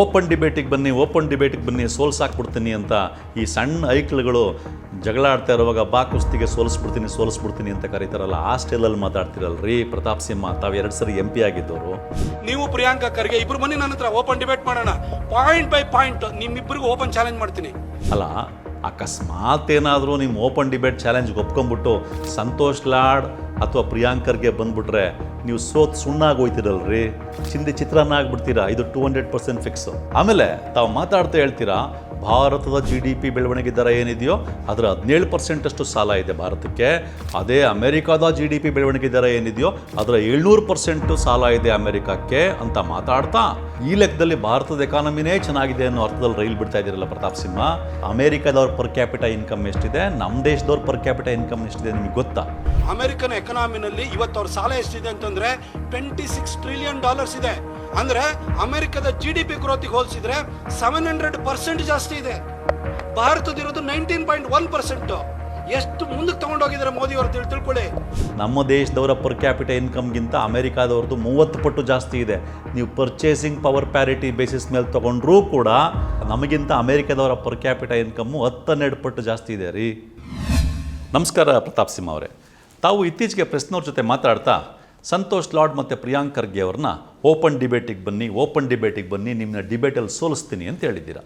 Open ಡಿಬೇಟಿಗೆ ಬನ್ನಿ open ಡಿಬೇಟಿಗೆ ಬನ್ನಿ ಸೋಲ್ಸಾಕ್ಬಿಡ್ತೀನಿ ಅಂತ ಈ ಸಣ್ಣ ಐಕ್ಲುಗಳು ಜಗಳ ಆಡ್ತಾ ಇರುವಾಗ ಬಾ ಕುಸ್ತಿಗೆ ಸೋಲಿಸ್ಬಿಡ್ತೀನಿ ಸೋಲಿಸ್ಬಿಡ್ತೀನಿ ಅಂತ ಕರೀತಾರಲ್ಲ ಆ ಸ್ಟೈಲಲ್ಲಿ ರೀ ಪ್ರತಾಪ್ ಸಿಂಹ ತಾವು ಎರಡು ಸರಿ ಎಂ ಪಿ ಆಗಿದ್ದವರು. ನೀವು ಪ್ರಿಯಾಂಕಾ ಖರ್ಗೆ ಇಬ್ರು ಬನ್ನಿ ನನ್ನ ಹತ್ರ ಓಪನ್ ಡಿಬೇಟ್ ಮಾಡೋಣ. ಪಾಯಿಂಟ್ ಬೈ ಪಾಯಿಂಟ್ ನಿಮ್ಮಿಬ್ಬರಿಗೂ ಓಪನ್ ಚಾಲೆಂಜ್ ಮಾಡ್ತೀನಿ. ಅಲ್ಲ ಅಕಸ್ಮಾತ್ ಏನಾದರೂ ನಿಮ್ಮ ಓಪನ್ ಡಿಬೇಟ್ ಚಾಲೆಂಜ್ಗೆ ಒಪ್ಕೊಂಬಿಟ್ಟು ಸಂತೋಷ್ ಲಾಡ್ ಅಥವಾ ಪ್ರಿಯಾಂಕರ್ಗೆ ಬಂದ್ಬಿಟ್ರೆ ನೀವು ಸೋತ್ ಸುಣ್ಣಾಗಿ ಹೋಯ್ತಿರಲ್ರಿ, ಚಿಂದಿ ಚಿತ್ರಾನ್ನ ಆಗ್ಬಿಡ್ತೀರಾ, ಇದು ಟೂ ಹಂಡ್ರೆಡ್ ಪರ್ಸೆಂಟ್ ಫಿಕ್ಸ್ ಆಮೇಲೆ ತಾವು ಮಾತಾಡ್ತಾ ಹೇಳ್ತೀರಾ, ಭಾರತದ ಜಿ ಡಿ ಪಿ ಬೆಳವಣಿಗೆ ದರ ಏನಿದೆಯೋ, ಅದರ ಹದಿನೇಳು ಪರ್ಸೆಂಟಷ್ಟು ಸಾಲ ಇದೆ ಭಾರತಕ್ಕೆ. ಅದೇ ಅಮೆರಿಕಾದ ಜಿ ಡಿ ಪಿ ಬೆಳವಣಿಗೆ ದರ ಏನಿದೆಯೋ, ಅದರ ಏಳ್ನೂರು ಪರ್ಸೆಂಟು ಸಾಲ ಇದೆ ಅಮೆರಿಕಕ್ಕೆ ಅಂತ ಮಾತಾಡ್ತಾ, ಈ ಲೆಕ್ಕದಲ್ಲಿ ಭಾರತದ ಎಕಾನಮಿನೇ ಚೆನ್ನಾಗಿದೆ ಅನ್ನೋ ಅರ್ಥದಲ್ಲಿ ರೈಲ್ ಬಿಡ್ತಾ ಇದ್ದೀರಲ್ಲ ಪ್ರತಾಪ್ ಸಿಂಹ. ಅಮೆರಿಕದವ್ರ ಪರ್ ಕ್ಯಾಪಿಟ ಇನ್ಕಮ್ ಎಷ್ಟಿದೆ ನಮ್ಮ ದೇಶದವ್ರ ಪರ್ ಕ್ಯಾಪಿಟ ಇನ್ಕಮ್ ಎಷ್ಟಿದೆ ನಿಮಗೆ ಗೊತ್ತಾ? ಅಮೆರಿಕನ್ ಎಕನಾಮಿನಲ್ಲಿ ಇವತ್ತು ಅವ್ರ ಸಾಲ ಎಷ್ಟಿದೆ ಅಂತಂದ್ರೆ ಟ್ವೆಂಟಿ ಸಿಕ್ಸ್ ಟ್ರಿಲಿಯನ್ ಡಾಲರ್ಸ್ ಇದೆ. ಅಂದ್ರೆ ಅಮೆರಿಕದ ಜಿ ಡಿ ಪಿ ಗ್ರೋತಿಗೆ ಹೋಲಿಸಿದ್ರೆ ಸೆವೆನ್ ಹಂಡ್ರೆಡ್ ಪರ್ಸೆಂಟ್ ಜಾಸ್ತಿ ಇದೆ. ಭಾರತದಿರೋದು ನೈನ್ಟೀನ್ ಪಾಯಿಂಟ್ ಒನ್ ಪರ್ಸೆಂಟ್ ಎಷ್ಟು ಮುಂದಕ್ಕೆ ತಗೊಂಡೋಗಿದ್ದಾರೆ ಮೋದಿ ಅವರು ತಿಳ್, ತಿಳ್ಕೊಳ್ಳಿ. ನಮ್ಮ ದೇಶದವರ ಪರ್ ಕ್ಯಾಪಿಟ ಇನ್ಕಮ್ಗಿಂತ ಅಮೆರಿಕಾದವ್ರದ್ದು ಮೂವತ್ತು ಪಟ್ಟು ಜಾಸ್ತಿ ಇದೆ. ನೀವು ಪರ್ಚೇಸಿಂಗ್ ಪವರ್ ಪ್ಯಾರಿಟಿ ಬೇಸಿಸ್ ಮೇಲೆ ತೊಗೊಂಡ್ರೂ ಕೂಡ ನಮಗಿಂತ ಅಮೆರಿಕದವರ ಪರ್ ಕ್ಯಾಪಿಟ ಇನ್ಕಮ್ಮು ಹತ್ತನ್ನೆರಡು ಪಟ್ಟು ಜಾಸ್ತಿ ಇದೆ ರೀ. ನಮಸ್ಕಾರ ಪ್ರತಾಪ್ ಸಿಂಹ ಅವರೇ. ತಾವು ಇತ್ತೀಚೆಗೆ ಪ್ರೆಸ್ನವ್ರ ಜೊತೆ ಮಾತಾಡ್ತಾ ಸಂತೋಷ್ ಲಾಡ್ ಮತ್ತು ಪ್ರಿಯಾಂಕ್ ಖರ್ಗೆ ಅವ್ರನ್ನ ಓಪನ್ ಡಿಬೇಟಿಗೆ ಬನ್ನಿ, ಓಪನ್ ಡಿಬೇಟಿಗೆ ಬನ್ನಿ ನಿಮ್ಮನ್ನ ಡಿಬೇಟಲ್ಲಿ ಸೋಲಿಸ್ತೀನಿ ಅಂತ ಹೇಳಿದ್ದೀರಾ?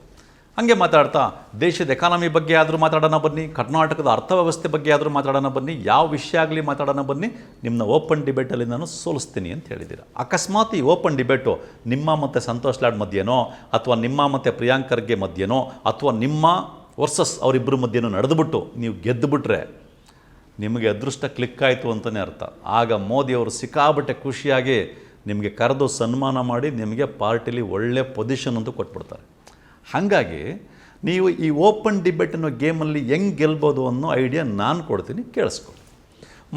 ಹಂಗೆ ಮಾತಾಡ್ತಾ ದೇಶದ ಎಕಾನಮಿ ಬಗ್ಗೆ ಆದರೂ ಮಾತಾಡೋಣ ಬನ್ನಿ, ಕರ್ನಾಟಕದ ಅರ್ಥವ್ಯವಸ್ಥೆ ಬಗ್ಗೆ ಆದರೂ ಮಾತಾಡೋಣ ಬನ್ನಿ, ಯಾವ ವಿಷಯ ಆಗಲಿ ಮಾತಾಡೋಣ ಬನ್ನಿ ನಿಮ್ಮನ್ನ ಓಪನ್ ಡಿಬೇಟಲ್ಲಿ ನಾನು ಸೋಲಿಸ್ತೀನಿ ಅಂತ ಹೇಳಿದ್ದೀರಾ? ಅಕಸ್ಮಾತ್ ಈ ಓಪನ್ ಡಿಬೇಟು ನಿಮ್ಮ ಮತ್ತು ಸಂತೋಷ್ ಲಾಡ್ ಮಧ್ಯೆನೋ, ಅಥವಾ ನಿಮ್ಮ ಮತ್ತು ಪ್ರಿಯಾಂಕರ್ಗೆ ಮಧ್ಯೆನೋ, ಅಥವಾ ನಿಮ್ಮ ವರ್ಸಸ್ ಅವರಿಬ್ಬರ ಮಧ್ಯೆನೋ ನಡೆದುಬಿಟ್ಟು ನೀವು ಗೆದ್ದುಬಿಟ್ರೆ ನಿಮಗೆ ಅದೃಷ್ಟ ಕ್ಲಿಕ್ ಆಯಿತು ಅಂತಲೇ ಅರ್ಥ. ಆಗ ಮೋದಿಯವರು ಸಿಕ್ಕಾಬಟ್ಟೆ ಖುಷಿಯಾಗಿ ನಿಮಗೆ ಕರೆದು ಸನ್ಮಾನ ಮಾಡಿ ನಿಮಗೆ ಪಾರ್ಟಿಲಿ ಒಳ್ಳೆ ಪೊಸಿಷನ್ ಅಂತೂ ಕೊಟ್ಬಿಡ್ತಾರೆ. ಹಾಗಾಗಿ ನೀವು ಈ ಓಪನ್ ಡಿಬೇಟ್ ಅನ್ನೋ ಗೇಮಲ್ಲಿ ಹೆಂಗೆ ಗೆಲ್ಬೋದು ಅನ್ನೋ ಐಡಿಯಾ ನಾನು ಕೊಡ್ತೀನಿ ಕೇಳಿಸ್ಕೊಳ್ಳಿ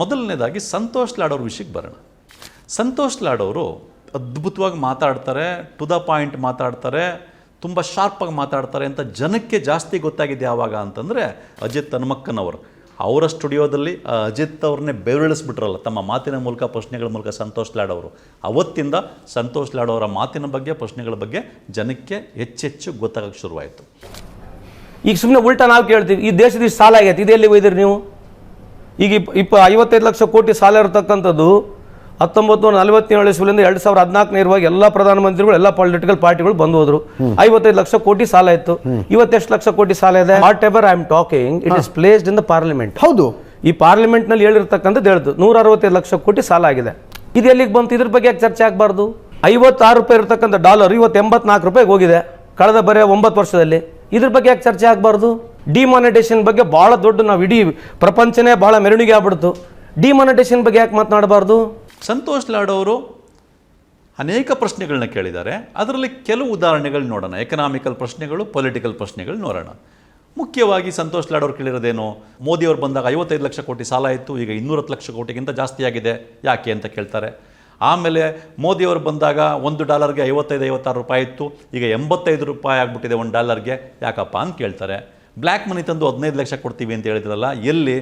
ಮೊದಲನೇದಾಗಿ ಸಂತೋಷ್ ಲಾಡ್ ಅವ್ರ ವಿಷಯಕ್ಕೆ ಬರೋಣ. ಸಂತೋಷ್ ಲಾಡೋರು ಅದ್ಭುತವಾಗಿ ಮಾತಾಡ್ತಾರೆ ಟು ದ ಪಾಯಿಂಟ್ ಮಾತಾಡ್ತಾರೆ, ತುಂಬ ಶಾರ್ಪಾಗಿ ಮಾತಾಡ್ತಾರೆ ಅಂತ ಜನಕ್ಕೆ ಜಾಸ್ತಿ ಗೊತ್ತಾಗಿದೆ ಯಾವಾಗ ಅಂತಂದರೆ ಅಜಿತ್ ಹನುಮಕ್ಕನವರು ಅವರ ಸ್ಟುಡಿಯೋದಲ್ಲಿ ಅಜಿತ್ ಅವ್ರನ್ನೇ ಬೆವರಿಳಿಸ್ಬಿಟ್ರಲ್ಲ, ತಮ್ಮ ಮಾತಿನ ಮೂಲಕ, ಪ್ರಶ್ನೆಗಳ ಮೂಲಕ ಸಂತೋಷ್ ಲಾಡ್ ಅವರು. ಅವತ್ತಿಂದ ಸಂತೋಷ್ ಲಾಡ್ ಅವರ ಮಾತಿನ ಬಗ್ಗೆ, ಪ್ರಶ್ನೆಗಳ ಬಗ್ಗೆ ಜನಕ್ಕೆ ಹೆಚ್ಚೆಚ್ಚು ಗೊತ್ತಾಗಕ್ಕೆ ಶುರುವಾಯಿತು. ಈಗ ಸುಮ್ಮನೆ ಉಲ್ಟಾ ನಾವು ಕೇಳ್ತೀವಿ, ಈ ದೇಶದ ಸಾಲ ಆಗೈತೆ, ಇದೆಲ್ಲಿ ಒಯ್ದಿರಿ ನೀವು? ಈಗ ಇಪ್, ಇಪ್ಪ ಐವತ್ತೈದು ಲಕ್ಷ ಕೋಟಿ ಸಾಲ ಇರತಕ್ಕಂಥದ್ದು ಹತ್ತೊಂಬತ್ತು ನೂರ ನಲವತ್ತೇಳು ಇಸ್ವಿಲಿಂದ ಎರಡು ಸಾವಿರದ ಹದಿನಾಲ್ಕನೇ ಇರುವಾಗ ಎಲ್ಲ ಪ್ರಧಾನಮಂತ್ರಿಗಳು ಎಲ್ಲ ಪೊಲಿಟಿಕಲ್ ಪಾರ್ಟಿಗಳು ಬಂದು ಹೋದ್ರು ಐವತ್ತೈದು ಲಕ್ಷ ಕೋಟಿ ಸಾಲ ಇತ್ತು. ಇವತ್ತೆಷ್ಟು ಲಕ್ಷ ಕೋಟಿ ಸಾಲ ಇದೆ? Whatever I am talking it is placed in the parliament ಹೌದು. ಈ ಪಾರ್ಲಿಮೆಂಟ್ನಲ್ಲಿ ಹೇಳಿರ್ತಕ್ಕಂಥದ್ದು ಹೇಳ್ದು ನೂರ ಅರವತ್ತೈದು ಲಕ್ಷ ಕೋಟಿ ಸಾಲ ಆಗಿದೆ. ಇದು ಎಲ್ಲಿಗೆ ಬಂತು? ಇದ್ರ ಬಗ್ಗೆ ಯಾಕೆ ಚರ್ಚೆ ಆಗಬಾರ್ದು? ಐವತ್ತಾರು ರೂಪಾಯಿ ಇರತಕ್ಕಂಥ ಡಾಲರ್ ಇವತ್ತು ಎಂಬತ್ನಾಲ್ಕು ರೂಪಾಯಿಗೆ ಹೋಗಿದೆ. ಕಳೆದ ಬರೀ ಒಂಬತ್ತು ವರ್ಷದಲ್ಲಿ. ಇದ್ರ ಬಗ್ಗೆ ಯಾಕೆ ಚರ್ಚೆ ಆಗಬಾರ್ದು? ಡಿಮಾನಿಟೇಷನ್ ಬಗ್ಗೆ ಭಾಳ ದೊಡ್ಡ ನಾವು ಇಡೀ ಪ್ರಪಂಚನೇ ಭಾಳ ಮೆರವಣಿಗೆ ಆಗ್ಬಿಡ್ತು. ಡಿಮಾನಿಟೇಷನ್ ಬಗ್ಗೆ ಯಾಕೆ ಮಾತನಾಡಬಾರ್ದು? ಸಂತೋಷ್ ಲಾಡ್ ಅನೇಕ ಪ್ರಶ್ನೆಗಳನ್ನ ಕೇಳಿದ್ದಾರೆ. ಅದರಲ್ಲಿ ಕೆಲವು ಉದಾಹರಣೆಗಳು ನೋಡೋಣ. ಎಕನಾಮಿಕಲ್ ಪ್ರಶ್ನೆಗಳು ಪೊಲಿಟಿಕಲ್ ಪ್ರಶ್ನೆಗಳು ನೋಡೋಣ. ಮುಖ್ಯವಾಗಿ ಸಂತೋಷ್ ಲಾಡ್ ಅವ್ರು ಕೇಳಿರೋದೇನು? ಮೋದಿಯವರು ಬಂದಾಗ ಐವತ್ತೈದು ಲಕ್ಷ ಕೋಟಿ ಸಾಲ ಇತ್ತು, ಈಗ ಇನ್ನೂರತ್ತು ಲಕ್ಷ ಕೋಟಿಗಿಂತ ಜಾಸ್ತಿಯಾಗಿದೆ ಯಾಕೆ ಅಂತ ಕೇಳ್ತಾರೆ. ಆಮೇಲೆ ಮೋದಿಯವರು ಬಂದಾಗ ಒಂದು ಡಾಲರ್ಗೆ ಐವತ್ತೈದು, ಐವತ್ತಾರು ರೂಪಾಯಿ ಇತ್ತು, ಈಗ ಎಂಬತ್ತೈದು ರೂಪಾಯಿ ಆಗಿಬಿಟ್ಟಿದೆ ಒಂದು ಡಾಲರ್ಗೆ. ಯಾಕಪ್ಪ ಅಂತ ಕೇಳ್ತಾರೆ. ಬ್ಲ್ಯಾಕ್ ಮನಿ ತಂದು ಹದಿನೈದು ಲಕ್ಷ ಕೊಡ್ತೀವಿ ಅಂತ ಹೇಳಿದ್ರಲ್ಲ, ಎಲ್ಲಿ?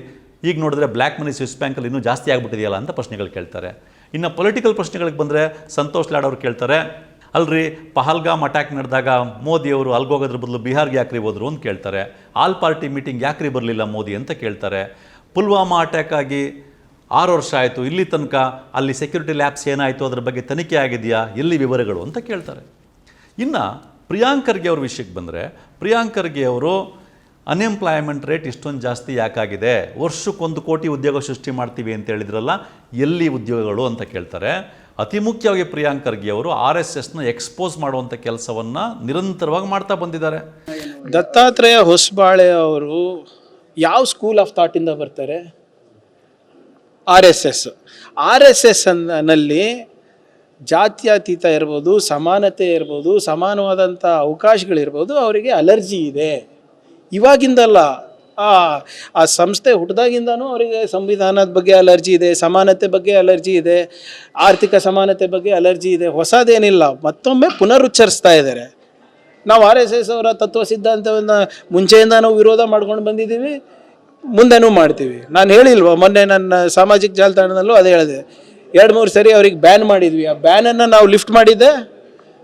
ಈಗ ನೋಡಿದ್ರೆ ಬ್ಲ್ಯಾಕ್ ಮನಿ ಸ್ವಿಸ್ ಬ್ಯಾಂಕಲ್ಲಿ ಇನ್ನೂ ಜಾಸ್ತಿ ಆಗಿಬಿಟ್ಟಿದೆಯಲ್ಲ ಅಂತ ಪ್ರಶ್ನೆಗಳು ಕೇಳ್ತಾರೆ. ಇನ್ನು ಪೊಲಿಟಿಕಲ್ ಪ್ರಶ್ನೆಗಳಿಗೆ ಬಂದರೆ ಸಂತೋಷ್ ಲಾಡ್ ಅವರು ಕೇಳ್ತಾರೆ, ಅಲ್ರಿ ಪಹಲ್ಗಾಮ್ ಅಟ್ಯಾಕ್ ನಡೆದಾಗ ಮೋದಿಯವರು ಅಲ್ಗೋಗೋದ್ರ ಬದಲು ಬಿಹಾರ್ಗೆ ಯಾಕ್ರಿ ಹೋದರು ಅಂತ ಕೇಳ್ತಾರೆ, ಆಲ್ ಪಾರ್ಟಿ ಮೀಟಿಂಗ್ ಯಾಕ್ರಿ ಬರಲಿಲ್ಲ ಮೋದಿ ಅಂತ ಕೇಳ್ತಾರೆ, ಪುಲ್ವಾಮಾ ಅಟ್ಯಾಕ್ ಆಗಿ ಆರು ವರ್ಷ ಆಯಿತು, ಇಲ್ಲಿ ತನಕ ಅಲ್ಲಿ ಸೆಕ್ಯೂರಿಟಿ ಲ್ಯಾಬ್ಸ್ ಏನಾಯಿತು ಅದರ ಬಗ್ಗೆ ತನಿಖೆ ಆಗಿದೆಯಾ, ಎಲ್ಲಿ ವಿವರಗಳು ಅಂತ ಕೇಳ್ತಾರೆ. ಇನ್ನು ಪ್ರಿಯಾಂಕರ್ಗೆ ಅವ್ರ ವಿಷಯಕ್ಕೆ ಬಂದರೆ, ಪ್ರಿಯಾಂಕರ್ಗೆ ಅವರು ಅನ್ಎಂಪ್ಲಾಯ್ಮೆಂಟ್ ರೇಟ್ ಇಷ್ಟೊಂದು ಜಾಸ್ತಿ ಯಾಕಾಗಿದೆ? ವರ್ಷಕ್ಕೊಂದು ಕೋಟಿ ಉದ್ಯೋಗ ಸೃಷ್ಟಿ ಮಾಡ್ತೀವಿ ಅಂತ ಹೇಳಿದ್ರಲ್ಲ, ಎಲ್ಲಿ ಉದ್ಯೋಗಗಳು ಅಂತ ಕೇಳ್ತಾರೆ. ಅತಿ ಮುಖ್ಯವಾಗಿ ಪ್ರಿಯಾಂಕ್ ಖರ್ಗೆ ಅವರು ಆರ್ ಎಸ್ ಎಸ್ನ ಎಕ್ಸ್ಪೋಸ್ ಮಾಡುವಂಥ ಕೆಲಸವನ್ನು ನಿರಂತರವಾಗಿ ಮಾಡ್ತಾ ಬಂದಿದ್ದಾರೆ. ದತ್ತಾತ್ರೇಯ ಹೊಸಬಾಳೆ ಅವರು ಯಾವ ಸ್ಕೂಲ್ ಆಫ್ ಥಾಟಿಂದ ಬರ್ತಾರೆ? R S S. R S ಎಸ್ನಲ್ಲಿ ಜಾತ್ಯತೀತ ಇರ್ಬೋದು, ಸಮಾನತೆ ಇರ್ಬೋದು ಸಮಾನವಾದಂಥ ಅವಕಾಶಗಳಿರ್ಬೋದು, ಅವರಿಗೆ ಅಲರ್ಜಿ ಇದೆ. ಇವಾಗಿಂದಲ್ಲ, ಆ ಆ ಸಂಸ್ಥೆ ಹುಟ್ಟಿದಾಗಿಂದನೂ ಅವರಿಗೆ ಸಂವಿಧಾನದ ಬಗ್ಗೆ ಅಲರ್ಜಿ ಇದೆ, ಸಮಾನತೆ ಬಗ್ಗೆ ಅಲರ್ಜಿ ಇದೆ, ಆರ್ಥಿಕ ಸಮಾನತೆ ಬಗ್ಗೆ ಅಲರ್ಜಿ ಇದೆ, ಹೊಸದೇನಿಲ್ಲ. ಮತ್ತೊಮ್ಮೆ ಪುನರುಚ್ಚರಿಸ್ತಾ ಇದ್ದಾರೆ. ನಾವು ಆರ್ ಎಸ್ ಎಸ್ ಅವರ ತತ್ವ ಸಿದ್ಧಾಂತವನ್ನು ಮುಂಚೆಯಿಂದ ನಾವು ವಿರೋಧ ಮಾಡ್ಕೊಂಡು ಬಂದಿದ್ದೀವಿ, ಮುಂದೆನೂ ಮಾಡ್ತೀವಿ. ನಾನು ಹೇಳಿಲ್ವ, ಮೊನ್ನೆ ನನ್ನ ಸಾಮಾಜಿಕ ಜಾಲತಾಣದಲ್ಲೂ ಅದೇ ಹೇಳಿದೆ. ಎರಡು ಮೂರು ಸರಿ ಅವ್ರಿಗೆ ಬ್ಯಾನ್ ಮಾಡಿದ್ವಿ. ಆ ಬ್ಯಾನನ್ನು ನಾವು ಲಿಫ್ಟ್ ಮಾಡಿದ್ದೆ,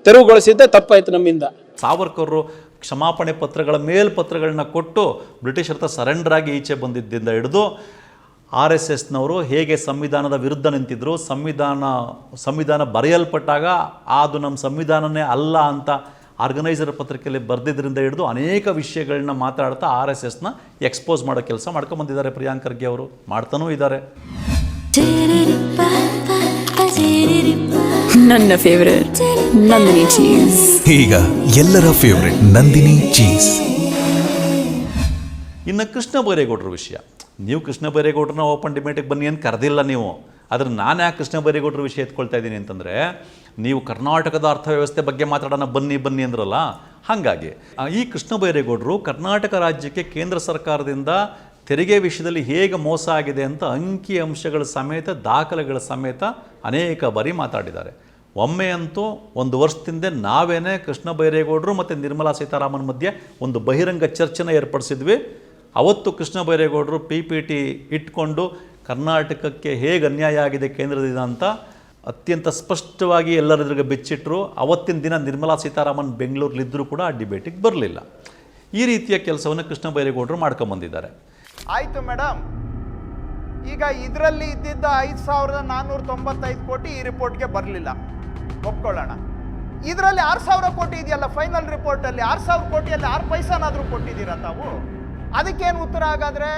ತೆರವುಗೊಳಿಸಿದ್ದೆ, ತಪ್ಪಾಯ್ತು ನಮ್ಮಿಂದ. ಸಾವರ್ಕರ್ ಕ್ಷಮಾಪಣೆ ಪತ್ರಗಳ ಮೇಲ್ಪತ್ರಗಳನ್ನ ಕೊಟ್ಟು ಬ್ರಿಟಿಷ್ ಹತ್ರ ಸರೆಂಡರ್ ಆಗಿ ಈಚೆ ಬಂದಿದ್ದಿಂದ ಹಿಡಿದು ಆರ್ ಎಸ್ ಎಸ್ನವರು ಹೇಗೆ ಸಂವಿಧಾನದ ವಿರುದ್ಧ ನಿಂತಿದ್ದರು ಸಂವಿಧಾನ ಸಂವಿಧಾನ ಬರೆಯಲ್ಪಟ್ಟಾಗ ಅದು ನಮ್ಮ ಸಂವಿಧಾನನೇ ಅಲ್ಲ ಅಂತ ಆರ್ಗನೈಸರ್ ಪತ್ರಿಕೆಯಲ್ಲಿ ಬರೆದಿದ್ದರಿಂದ ಹಿಡಿದು ಅನೇಕ ವಿಷಯಗಳನ್ನ ಮಾತಾಡ್ತಾ ಆರ್ ಎಸ್ ಎಸ್ನ ಎಕ್ಸ್ಪೋಸ್ ಮಾಡೋ ಕೆಲಸ ಮಾಡ್ಕೊಂಬಂದಿದ್ದಾರೆ ಪ್ರಿಯಾಂಕ್ ಖರ್ಗೆ ಅವರು. ಮಾಡ್ತಾನೂ ಇದ್ದಾರೆ. ನನ್ನ ಫೇವರೇಟ್ ನಂದಿನಿ ಚೀಸ್ ಈಗ ಎಲ್ಲರ ಫೇವ್ರೆಟ್ ನಂದಿನಿ ಚೀಸ್ ಇನ್ನು ಕೃಷ್ಣ ಬೈರೇಗೌಡರ ವಿಷಯ. ನೀವು ಕೃಷ್ಣ ಬೈರೇಗೌಡರನ್ನ ಓಪನ್ ಡಿಬೇಟಿಗೆ ಬನ್ನಿ ಅಂತ ಕರೆದಿಲ್ಲ ನೀವು. ಆದರೆ ನಾನು ಯಾಕೆ ಕೃಷ್ಣ ಬೈರೇಗೌಡರ ವಿಷಯ ಎತ್ಕೊಳ್ತಾ ಇದ್ದೀನಿ ಅಂತಂದರೆ ನೀವು ಕರ್ನಾಟಕದ ಅರ್ಥವ್ಯವಸ್ಥೆ ಬಗ್ಗೆ ಮಾತಾಡೋಣ ಬನ್ನಿ ಬನ್ನಿ ಅಂದ್ರಲ್ಲ? ಹಾಗಾಗಿ ಈ ಕೃಷ್ಣ ಬೈರೇಗೌಡರು ಕರ್ನಾಟಕ ರಾಜ್ಯಕ್ಕೆ ಕೇಂದ್ರ ಸರ್ಕಾರದಿಂದ ತೆರಿಗೆ ವಿಷಯದಲ್ಲಿ ಹೇಗೆ ಮೋಸ ಆಗಿದೆ ಅಂತ ಅಂಕಿ ಅಂಶಗಳ ಸಮೇತ ದಾಖಲೆಗಳ ಸಮೇತ ಅನೇಕ ಬಾರಿ ಮಾತಾಡಿದ್ದಾರೆ. ಒಮ್ಮೆ ಅಂತೂ ಒಂದು ವರ್ಷದಿಂದ ನಾವೇನೇ ಕೃಷ್ಣ ಬೈರೇಗೌಡರು ಮತ್ತು ನಿರ್ಮಲಾ ಸೀತಾರಾಮನ್ ಮಧ್ಯೆ ಒಂದು ಬಹಿರಂಗ ಚರ್ಚೆನ ಏರ್ಪಡಿಸಿದ್ವಿ. ಅವತ್ತು ಕೃಷ್ಣ ಬೈರೇಗೌಡರು ಪಿ ಪಿ ಟಿ ಇಟ್ಕೊಂಡು ಕರ್ನಾಟಕಕ್ಕೆ ಹೇಗೆ ಅನ್ಯಾಯ ಆಗಿದೆ ಕೇಂದ್ರದಿಂದ ಅಂತ ಅತ್ಯಂತ ಸ್ಪಷ್ಟವಾಗಿ ಎಲ್ಲರದ್ರಿಗೆ ಬೆಚ್ಚಿಟ್ರು. ಅವತ್ತಿನ ದಿನ ನಿರ್ಮಲಾ ಸೀತಾರಾಮನ್ ಬೆಂಗಳೂರಲ್ಲಿದ್ದರೂ ಕೂಡ ಆ ಡಿಬೇಟಿಗೆ ಬರಲಿಲ್ಲ. ಈ ರೀತಿಯ ಕೆಲಸವನ್ನು ಕೃಷ್ಣ ಬೈರೇಗೌಡರು ಮಾಡ್ಕೊಂಬಂದಿದ್ದಾರೆ. ಆಯಿತು ಮೇಡಮ್. ಈಗ ಇದರಲ್ಲಿ ಇದ್ದಿದ್ದ ಐದು ಸಾವಿರದ ನಾನ್ನೂರ ತೊಂಬತ್ತೈದು ಕೋಟಿ ಈ ರಿಪೋರ್ಟ್ಗೆ ಬರಲಿಲ್ಲ. ಒಪ್ಕೊಳ್ಳೋಣ. ಇದರಲ್ಲಿ ಆರು ಸಾವಿರ ಕೋಟಿ ಇದೆಯಲ್ಲ ಫೈನಲ್ ರಿಪೋರ್ಟಲ್ಲಿ ಆರು ಸಾವಿರ ಕೋಟಿಯಲ್ಲಿ ಆರು ಪೈಸಾನಾದರೂ ಕೊಟ್ಟಿದ್ದೀರಾ ತಾವು? ಅದಕ್ಕೇನು ಉತ್ತರ ಹಾಗಾದ್ರೆ?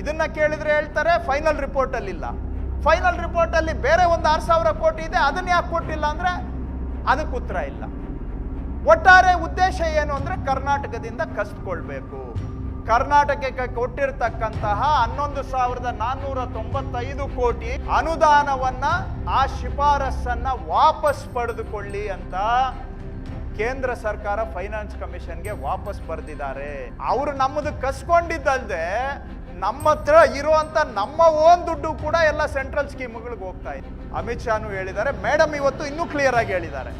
ಇದನ್ನ ಕೇಳಿದ್ರೆ ಹೇಳ್ತಾರೆ ಫೈನಲ್ ರಿಪೋರ್ಟಲ್ಲಿ ಇಲ್ಲ. ಫೈನಲ್ ರಿಪೋರ್ಟಲ್ಲಿ ಬೇರೆ ಒಂದು ಆರು ಸಾವಿರ ಕೋಟಿ ಇದೆ, ಅದನ್ನ ಯಾಕೆ ಕೊಟ್ಟಿಲ್ಲ ಅಂದರೆ ಅದಕ್ಕೆ ಉತ್ತರ ಇಲ್ಲ. ಒಟ್ಟಾರೆ ಉದ್ದೇಶ ಏನು ಅಂದ್ರೆ ಕರ್ನಾಟಕದಿಂದ ಕಸ್ಕೊಳ್ಬೇಕು ಕರ್ನಾಟಕಕ್ಕೆ ಕೊಟ್ಟಿರ್ತಕ್ಕಂತಹ ಹನ್ನೊಂದು ಸಾವಿರದ ನಾನ್ನೂರ ತೊಂಬತ್ತೈದು ಕೋಟಿ ಅನುದಾನವನ್ನ ಆ ಶಿಫಾರಸನ್ನ ವಾಪಸ್ ಪಡೆದುಕೊಳ್ಳಿ ಅಂತ ಕೇಂದ್ರ ಸರ್ಕಾರ ಫೈನಾನ್ಸ್ ಕಮಿಷನ್ಗೆ ವಾಪಸ್ ಬರೆದಿದ್ದಾರೆ. ಅವರು ನಮ್ಮದು ಕಸ್ಕೊಂಡಿದ್ದಲ್ದೆ ನಮ್ಮ ಹತ್ರ ಇರುವಂತ ನಮ್ಮ ಓನ್ ದುಡ್ಡು ಕೂಡ ಎಲ್ಲ ಸೆಂಟ್ರಲ್ ಸ್ಕೀಮ್ಗಳಿಗೆ ಹೋಗ್ತಾ ಇದೆ. ಅಮಿತ್ ಶಾನು ಹೇಳಿದ್ದಾರೆ. ಮೇಡಮ್ ಇವತ್ತು ಇನ್ನೂ ಕ್ಲಿಯರ್ ಆಗಿ ಹೇಳಿದ್ದಾರೆ.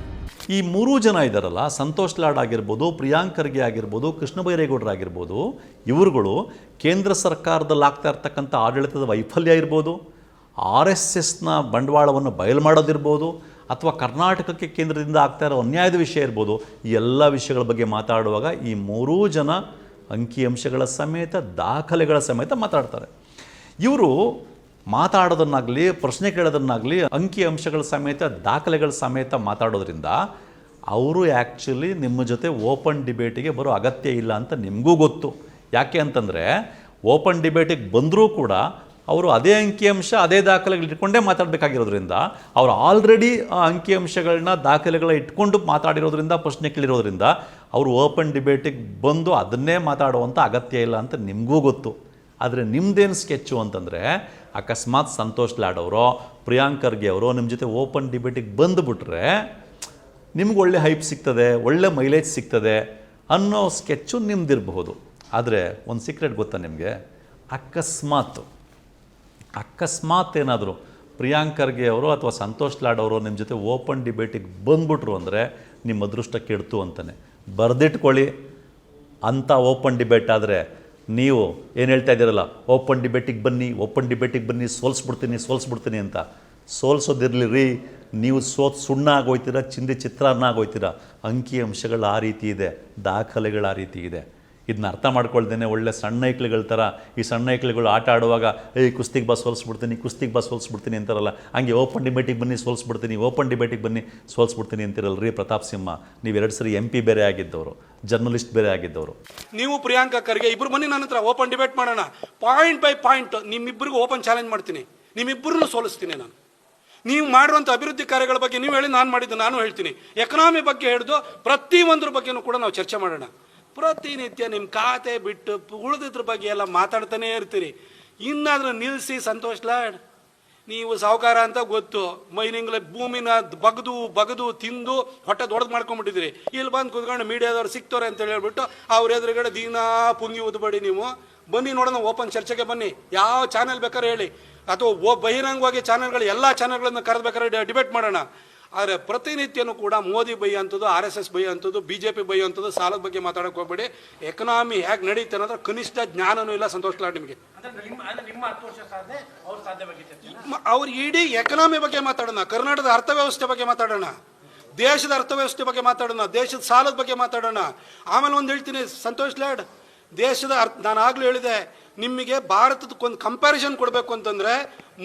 ಈ ಮೂರೂ ಜನ ಇದ್ದಾರಲ್ಲ ಸಂತೋಷ್ ಲಾಡ್ ಆಗಿರ್ಬೋದು, ಪ್ರಿಯಾಂಕ್ ಖರ್ಗೆ ಆಗಿರ್ಬೋದು, ಕೃಷ್ಣ ಬೈರೇಗೌಡರಾಗಿರ್ಬೋದು ಇವರುಗಳು ಕೇಂದ್ರ ಸರ್ಕಾರದಲ್ಲಿ ಆಗ್ತಾ ಇರ್ತಕ್ಕಂಥ ಆಡಳಿತದ ವೈಫಲ್ಯ ಇರ್ಬೋದು, ಆರ್ ಎಸ್ ಎಸ್ನ ಬಂಡವಾಳವನ್ನು ಬಯಲು ಮಾಡೋದಿರ್ಬೋದು, ಅಥವಾ ಕರ್ನಾಟಕಕ್ಕೆ ಕೇಂದ್ರದಿಂದ ಆಗ್ತಾ ಇರೋ ಅನ್ಯಾಯದ ವಿಷಯ ಇರ್ಬೋದು, ಈ ಎಲ್ಲ ವಿಷಯಗಳ ಬಗ್ಗೆ ಮಾತಾಡುವಾಗ ಈ ಮೂರೂ ಜನ ಅಂಕಿಅಂಶಗಳ ಸಮೇತ, ದಾಖಲೆಗಳ ಸಮೇತ ಮಾತಾಡ್ತಾರೆ. ಇವರು ಮಾತಾಡೋದನ್ನಾಗಲಿ, ಪ್ರಶ್ನೆ ಕೇಳೋದನ್ನಾಗಲಿ, ಅಂಕಿ ಅಂಶಗಳ ಸಮೇತ, ದಾಖಲೆಗಳ ಸಮೇತ ಮಾತಾಡೋದ್ರಿಂದ ಅವರು ಆ್ಯಕ್ಚುಲಿ ನಿಮ್ಮ ಜೊತೆ ಓಪನ್ ಡಿಬೇಟಿಗೆ ಬರೋ ಅಗತ್ಯ ಇಲ್ಲ ಅಂತ ನಿಮಗೂ ಗೊತ್ತು. ಯಾಕೆ ಅಂತಂದರೆ ಓಪನ್ ಡಿಬೇಟಿಗೆ ಬಂದರೂ ಕೂಡ ಅವರು ಅದೇ ಅಂಕಿಅಂಶ ಅದೇ ದಾಖಲೆಗಳು ಇಟ್ಕೊಂಡೇ ಮಾತಾಡಬೇಕಾಗಿರೋದ್ರಿಂದ, ಅವರು ಆಲ್ರೆಡಿ ಅಂಕಿಅಂಶಗಳನ್ನ ದಾಖಲೆಗಳ ಇಟ್ಕೊಂಡು ಮಾತಾಡಿರೋದ್ರಿಂದ, ಪ್ರಶ್ನೆ ಕೇಳಿರೋದ್ರಿಂದ ಅವರು ಓಪನ್ ಡಿಬೇಟಿಗೆ ಬಂದು ಅದನ್ನೇ ಮಾತಾಡುವಂಥ ಅಗತ್ಯ ಇಲ್ಲ ಅಂತ ನಿಮಗೂ ಗೊತ್ತು. ಆದರೆ ನಿಮ್ದೇನು ಸ್ಕೆಚ್ಚು ಅಂತಂದರೆ ಅಕಸ್ಮಾತ್ ಸಂತೋಷ್ ಲಾಡ್ ಅವರೋ, ಪ್ರಿಯಾಂಕ್ ಖರ್ಗೆ ಅವರು ನಿಮ್ಮ ಜೊತೆ ಓಪನ್ ಡಿಬೇಟಿಗೆ ಬಂದುಬಿಟ್ರೆ ನಿಮ್ಗೆ ಒಳ್ಳೆ ಹೈಪ್ ಸಿಗ್ತದೆ, ಒಳ್ಳೆ ಮೈಲೇಜ್ ಸಿಗ್ತದೆ ಅನ್ನೋ ಸ್ಕೆಚ್ಚು ನಿಮ್ದಿರಬಹುದು. ಆದರೆ ಒಂದು ಸೀಕ್ರೆಟ್ ಗೊತ್ತಾ ನಿಮಗೆ? ಅಕಸ್ಮಾತ್ ಅಕಸ್ಮಾತ್ ಏನಾದರೂ ಪ್ರಿಯಾಂಕ್ ಖರ್ಗೆ ಅವರು ಅಥವಾ ಸಂತೋಷ್ ಲಾಡ್ ಅವರು ನಿಮ್ಮ ಜೊತೆ ಓಪನ್ ಡಿಬೇಟಿಗೆ ಬಂದ್ಬಿಟ್ರು ಅಂದರೆ ನಿಮ್ಮ ಅದೃಷ್ಟ ಕೆಡ್ತು ಅಂತಾನೆ. ಬರೆದಿಟ್ಕೊಳ್ಳಿ. ಅಂಥ ಓಪನ್ ಡಿಬೇಟ್ ಆದರೆ ನೀವು ಏನು ಹೇಳ್ತಾ ಇದ್ದೀರಲ್ಲ, ಓಪನ್ ಡಿಬೇಟಿಗೆ ಬನ್ನಿ, ಓಪನ್ ಡಿಬೇಟಿಗೆ ಬನ್ನಿ, ಸೋಲ್ಸ್ಬಿಡ್ತೀನಿ ಸೋಲ್ಸ್ಬಿಡ್ತೀನಿ ಅಂತ. ಸೋಲ್ಸೋದಿರಲಿ ರೀ ನೀವು ಸೋತ್ ಸುಣ್ಣ ಆಗೋಯ್ತೀರ ಚಿಂದಿ ಚಿತ್ರಾನ್ನ ಆಗೋಯ್ತೀರ ಅಂಕಿ ಅಂಶಗಳು ಆ ರೀತಿ ಇದೆ, ದಾಖಲೆಗಳು ಆ ರೀತಿ ಇದೆ. ಇದನ್ನ ಅರ್ಥ ಮಾಡ್ಕೊಳ್ದೇನೆ ಒಳ್ಳೆ ಸಣ್ಣ ಐಕ್ಳುಗಳ ಥರ ಈ ಸಣ್ಣ ಐಕ್ಳುಗಳು ಆಟ ಆಡುವಾಗ, ಏಯ್, ಕುಸ್ತಿಗೆ ಬಸ್ ಸೋಲ್ಸ್ಬಿಡ್ತೀನಿ, ಕುಸ್ತಿಗೆ ಬಸ್ ಸೋಲ್ಸ್ಬಿಡ್ತೀನಿ ಅಂತಾರಲ್ಲ. ಹಂಗೆ ಓಪನ್ ಡಿಬೇಟಿಗೆ ಬನ್ನಿ, ಸೋಲಿಸ್ಬಿಡ್ತೀನಿ ಓಪನ್ ಡಿಬೇಟಿಗೆ ಬನ್ನಿ, ಸೋಲಿಸ್ಬಿಡ್ತೀನಿ ಅಂತಿರಲ್ಲ ರೀ ಪ್ರತಾಪ್ ಸಿಂಹ. ನೀವು ಎರಡು ಸರಿ ಎಂ ಪಿ ಬೇರೆ ಆಗಿದ್ದವರು, ಜರ್ನಲಿಸ್ಟ್ ಬೇರೆ ಆಗಿದ್ದವರು. ನೀವು ಪ್ರಿಯಾಂಕಾ ಖರ್ಗೆ, ಇಬ್ರು ಬನ್ನಿ ನನ್ನ ಹತ್ರ ಓಪನ್ ಡಿಬೇಟ್ ಮಾಡೋಣ. ಪಾಯಿಂಟ್ ಬೈ ಪಾಯಿಂಟ್ ನಿಮ್ಮಿಬ್ಬರಿಗೂ ಓಪನ್ ಚಾಲೆಂಜ್ ಮಾಡ್ತೀನಿ. ನಿಮ್ಮಿಬ್ಬರನ್ನು ಸೋಲಿಸ್ತೀನಿ ನಾನು. ನೀವು ಮಾಡುವಂಥ ಅಭಿವೃದ್ಧಿ ಕಾರ್ಯಗಳ ಬಗ್ಗೆ ನೀವು ಹೇಳಿ, ನಾನು ಮಾಡಿದ್ದು, ನಾನು ಹೇಳ್ತೀನಿ. ಎಕನಾಮಿ ಬಗ್ಗೆ ಹಿಡಿದು ಪ್ರತಿಯೊಂದ್ರ ಬಗ್ಗೆನೂ ಕೂಡ ನಾವು ಚರ್ಚೆ ಮಾಡೋಣ. ಪ್ರತಿನಿತ್ಯ ನಿಮ್ಮ ಖಾತೆ ಬಿಟ್ಟು ಉಳಿದಿದ್ರ ಬಗ್ಗೆ ಎಲ್ಲ ಮಾತಾಡ್ತಾನೆ ಇರ್ತೀರಿ. ಇನ್ನಾದರೂ ನಿಲ್ಲಿಸಿ ಸಂತೋಷ್ ಲಾಡ್. ನೀವು ಸಾಹುಕಾರ ಅಂತ ಗೊತ್ತು. ಮೈನಿಂಗ್ಲ ಭೂಮಿನ ಬಗದು ಬಗದು ತಿಂದು ಹೊಟ್ಟೆ ದೊಡ್ದು ಮಾಡ್ಕೊಂಡ್ಬಿಟ್ಟಿದ್ರಿ ಇಲ್ಲಿ ಬಂದು ಕುತ್ಕೊಂಡು ಮೀಡಿಯಾದವ್ರು ಸಿಕ್ತವ್ರೆ ಅಂತ ಹೇಳ್ಬಿಟ್ಟು ಅವ್ರ ಎದುರುಗಡೆ ದಿನಾ ಪುಂಗಿ ಉದ್ಬೇಡಿ ನೀವು. ಬನ್ನಿ ನೋಡೋಣ, ಓಪನ್ ಚರ್ಚೆಗೆ ಬನ್ನಿ. ಯಾವ ಚಾನೆಲ್ ಬೇಕಾದ್ರೆ ಹೇಳಿ. ಅಥವಾ ಓ ಬಹಿರಂಗವಾಗಿ ಚಾನೆಲ್ಗಳು, ಎಲ್ಲ ಚಾನೆಲ್ಗಳನ್ನು ಕರೆದ್ಬೇಕಾದ್ರೆ ಡಿಬೇಟ್ ಮಾಡೋಣ. ಆದರೆ ಪ್ರತಿನಿತ್ಯನೂ ಕೂಡ ಮೋದಿ ಬೈ ಅಂಥದ್ದು ಆರ್ ಎಸ್ ಎಸ್ ಬೈ ಅಂಥದ್ದು ಬಿ ಜೆ ಪಿ ಬೈ ಅಂಥದ್ದು ಸಾಲದ ಬಗ್ಗೆ ಮಾತಾಡೋಕೆ ಹೋಗ್ಬೇಡಿ. ಎಕನಾಮಿ ಹೇಗೆ ನಡೀತೆ ಅನ್ನೋದ್ರ ಕನಿಷ್ಠ ಜ್ಞಾನನೂ ಇಲ್ಲ ಸಂತೋಷ ಲಾಡ್ ನಿಮಗೆ. ಅವ್ರ ಇಡೀ ಎಕನಾಮಿ ಬಗ್ಗೆ ಮಾತಾಡೋಣ ಕರ್ನಾಟಕದ ಅರ್ಥವ್ಯವಸ್ಥೆ ಬಗ್ಗೆ ಮಾತಾಡೋಣ ದೇಶದ ಅರ್ಥವ್ಯವಸ್ಥೆ ಬಗ್ಗೆ ಮಾತಾಡೋಣ ದೇಶದ ಸಾಲದ ಬಗ್ಗೆ ಮಾತಾಡೋಣ. ಆಮೇಲೆ ಒಂದು ಹೇಳ್ತೀನಿ ಸಂತೋಷ್ ಲಾಡ್ ದೇಶದ ಅರ್ಥ ನಾನು ಆಗಲೂ ಹೇಳಿದೆ ನಿಮಗೆ ಭಾರತದಕ್ಕೊಂದು ಕಂಪ್ಯಾರಿಸನ್ ಕೊಡಬೇಕು ಅಂತಂದರೆ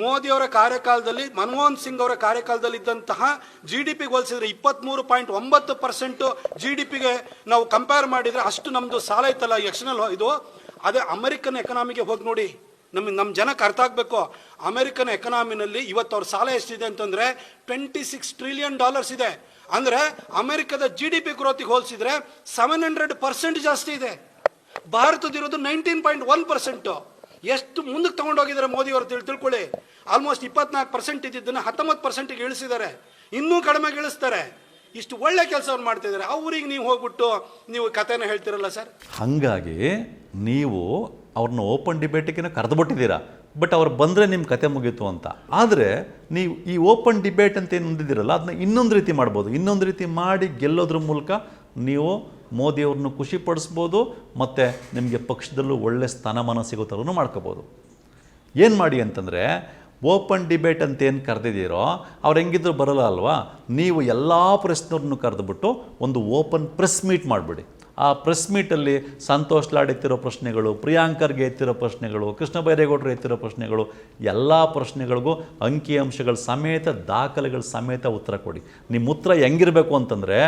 ಮೋದಿಯವರ ಕಾರ್ಯಕಾಲದಲ್ಲಿ, ಮನಮೋಹನ್ ಸಿಂಗ್ ಅವರ ಕಾರ್ಯಕಾಲದಲ್ಲಿ ಇದ್ದಂತಹ ಜಿ ಡಿ ಪಿಗೆ ಹೋಲಿಸಿದರೆ ಇಪ್ಪತ್ತ್ಮೂರು ಪಾಯಿಂಟ್ ಒಂಬತ್ತು ಪರ್ಸೆಂಟು ಜಿ ಡಿ ಪಿಗೆ ನಾವು ಕಂಪೇರ್ ಮಾಡಿದರೆ ಅಷ್ಟು ನಮ್ಮದು ಸಾಲ ಇತ್ತಲ್ಲ ಎಕ್ಸ್ಟರ್ನಲ್ ಇದು. ಅದೇ ಅಮೆರಿಕನ್ ಎಕನಾಮಿಗೆ ಹೋಗಿ ನೋಡಿ. ನಮಗೆ ನಮ್ಮ ಜನಕ್ಕೆ ಅರ್ಥ ಆಗಬೇಕು. ಅಮೆರಿಕನ್ ಎಕನಾಮಿನಲ್ಲಿ ಇವತ್ತು ಅವ್ರ ಸಾಲ ಎಷ್ಟಿದೆ ಅಂತಂದರೆ ಟ್ವೆಂಟಿ ಸಿಕ್ಸ್ ಟ್ರಿಲಿಯನ್ ಡಾಲರ್ಸ್ ಇದೆ. ಅಂದರೆ ಅಮೆರಿಕದ ಜಿ ಡಿ ಪಿ ಗ್ರೋತಿಗೆ ಹೋಲಿಸಿದ್ರೆ ಸೆವೆನ್ ಹಂಡ್ರೆಡ್ ಪರ್ಸೆಂಟ್ ಜಾಸ್ತಿ ಇದೆ. ಭಾರತದಿರೋದು ನೈನ್ಟೀನ್ ಪಾಯಿಂಟ್ ಒನ್ ಪರ್ಸೆಂಟು ಎಷ್ಟು ಮುಂದಕ್ಕೆ ತಗೊಂಡೋಗಿದ್ದಾರೆ ಮೋದಿ ಅವರು ತಿಳ್, ತಿಳ್ಕೊಳ್ಳಿ. ಆಲ್ಮೋಸ್ಟ್ ಇಪ್ಪತ್ನಾಲ್ಕು ಪರ್ಸೆಂಟ್ ಇದ್ದಿದ್ದನ್ನು ಹತ್ತೊಂಬತ್ತು ಪರ್ಸೆಂಟಿಗೆ ಇಳಿಸಿದ್ದಾರೆ. ಇನ್ನೂ ಕಡಿಮೆ ಇಳಿಸ್ತಾರೆ. ಇಷ್ಟು ಒಳ್ಳೆ ಕೆಲಸವನ್ನು ಮಾಡ್ತಿದ್ದಾರೆ ಅವ್ರಿಗೆ ನೀವು ಹೋಗ್ಬಿಟ್ಟು ನೀವು ಕಥೆನ ಹೇಳ್ತಿರಲ್ಲ ಸರ್? ಹಾಗಾಗಿ ನೀವು ಅವ್ರನ್ನ ಓಪನ್ ಡಿಬೇಟಿಗೆ ಕರೆದುಬಿಟ್ಟಿದ್ದೀರಾ ಬಟ್ ಅವ್ರು ಬಂದರೆ ನಿಮ್ಮ ಕತೆ ಮುಗೀತು ಅಂತ. ಆದರೆ ನೀವು ಈ ಓಪನ್ ಡಿಬೇಟ್ ಅಂತ ಏನು ಹೊಂದಿದ್ದೀರಲ್ಲ ಅದನ್ನ ಇನ್ನೊಂದು ರೀತಿ ಮಾಡ್ಬೋದು. ಇನ್ನೊಂದು ರೀತಿ ಮಾಡಿ ಗೆಲ್ಲೋದ್ರ ಮೂಲಕ ನೀವು ಮೋದಿಯವ್ರನ್ನ ಖುಷಿಪಡಿಸ್ಬೋದು, ಮತ್ತು ನಿಮಗೆ ಪಕ್ಷದಲ್ಲೂ ಒಳ್ಳೆ ಸ್ಥಾನಮಾನ ಸಿಗೋ ಥರನೂ ಮಾಡ್ಕೋಬೋದು. ಏನು ಮಾಡಿ ಅಂತಂದರೆ, ಓಪನ್ ಡಿಬೇಟ್ ಅಂತ ಏನು ಕರೆದಿದ್ದೀರೋ, ಅವ್ರು ಹೆಂಗಿದ್ರು ಬರಲ್ಲ ಅಲ್ವಾ? ನೀವು ಎಲ್ಲ ಪ್ರಶ್ನೆಯವ್ರನ್ನು ಕರೆದುಬಿಟ್ಟು ಒಂದು ಓಪನ್ ಪ್ರೆಸ್ ಮೀಟ್ ಮಾಡಿಬಿಡಿ. ಆ ಪ್ರೆಸ್ ಮೀಟಲ್ಲಿ ಸಂತೋಷ್ ಲಾಡ್ ಎತ್ತಿರೋ ಪ್ರಶ್ನೆಗಳು, ಪ್ರಿಯಾಂಕರ್ಗೆ ಎತ್ತಿರೋ ಪ್ರಶ್ನೆಗಳು, ಕೃಷ್ಣ ಬೈರೇಗೌಡರು ಎತ್ತಿರೋ ಪ್ರಶ್ನೆಗಳು, ಎಲ್ಲ ಪ್ರಶ್ನೆಗಳಿಗೂ ಅಂಕಿಅಂಶಗಳ ಸಮೇತ, ದಾಖಲೆಗಳ ಸಮೇತ ಉತ್ತರ ಕೊಡಿ. ನಿಮ್ಮ ಉತ್ತರ ಹೆಂಗಿರಬೇಕು ಅಂತಂದರೆ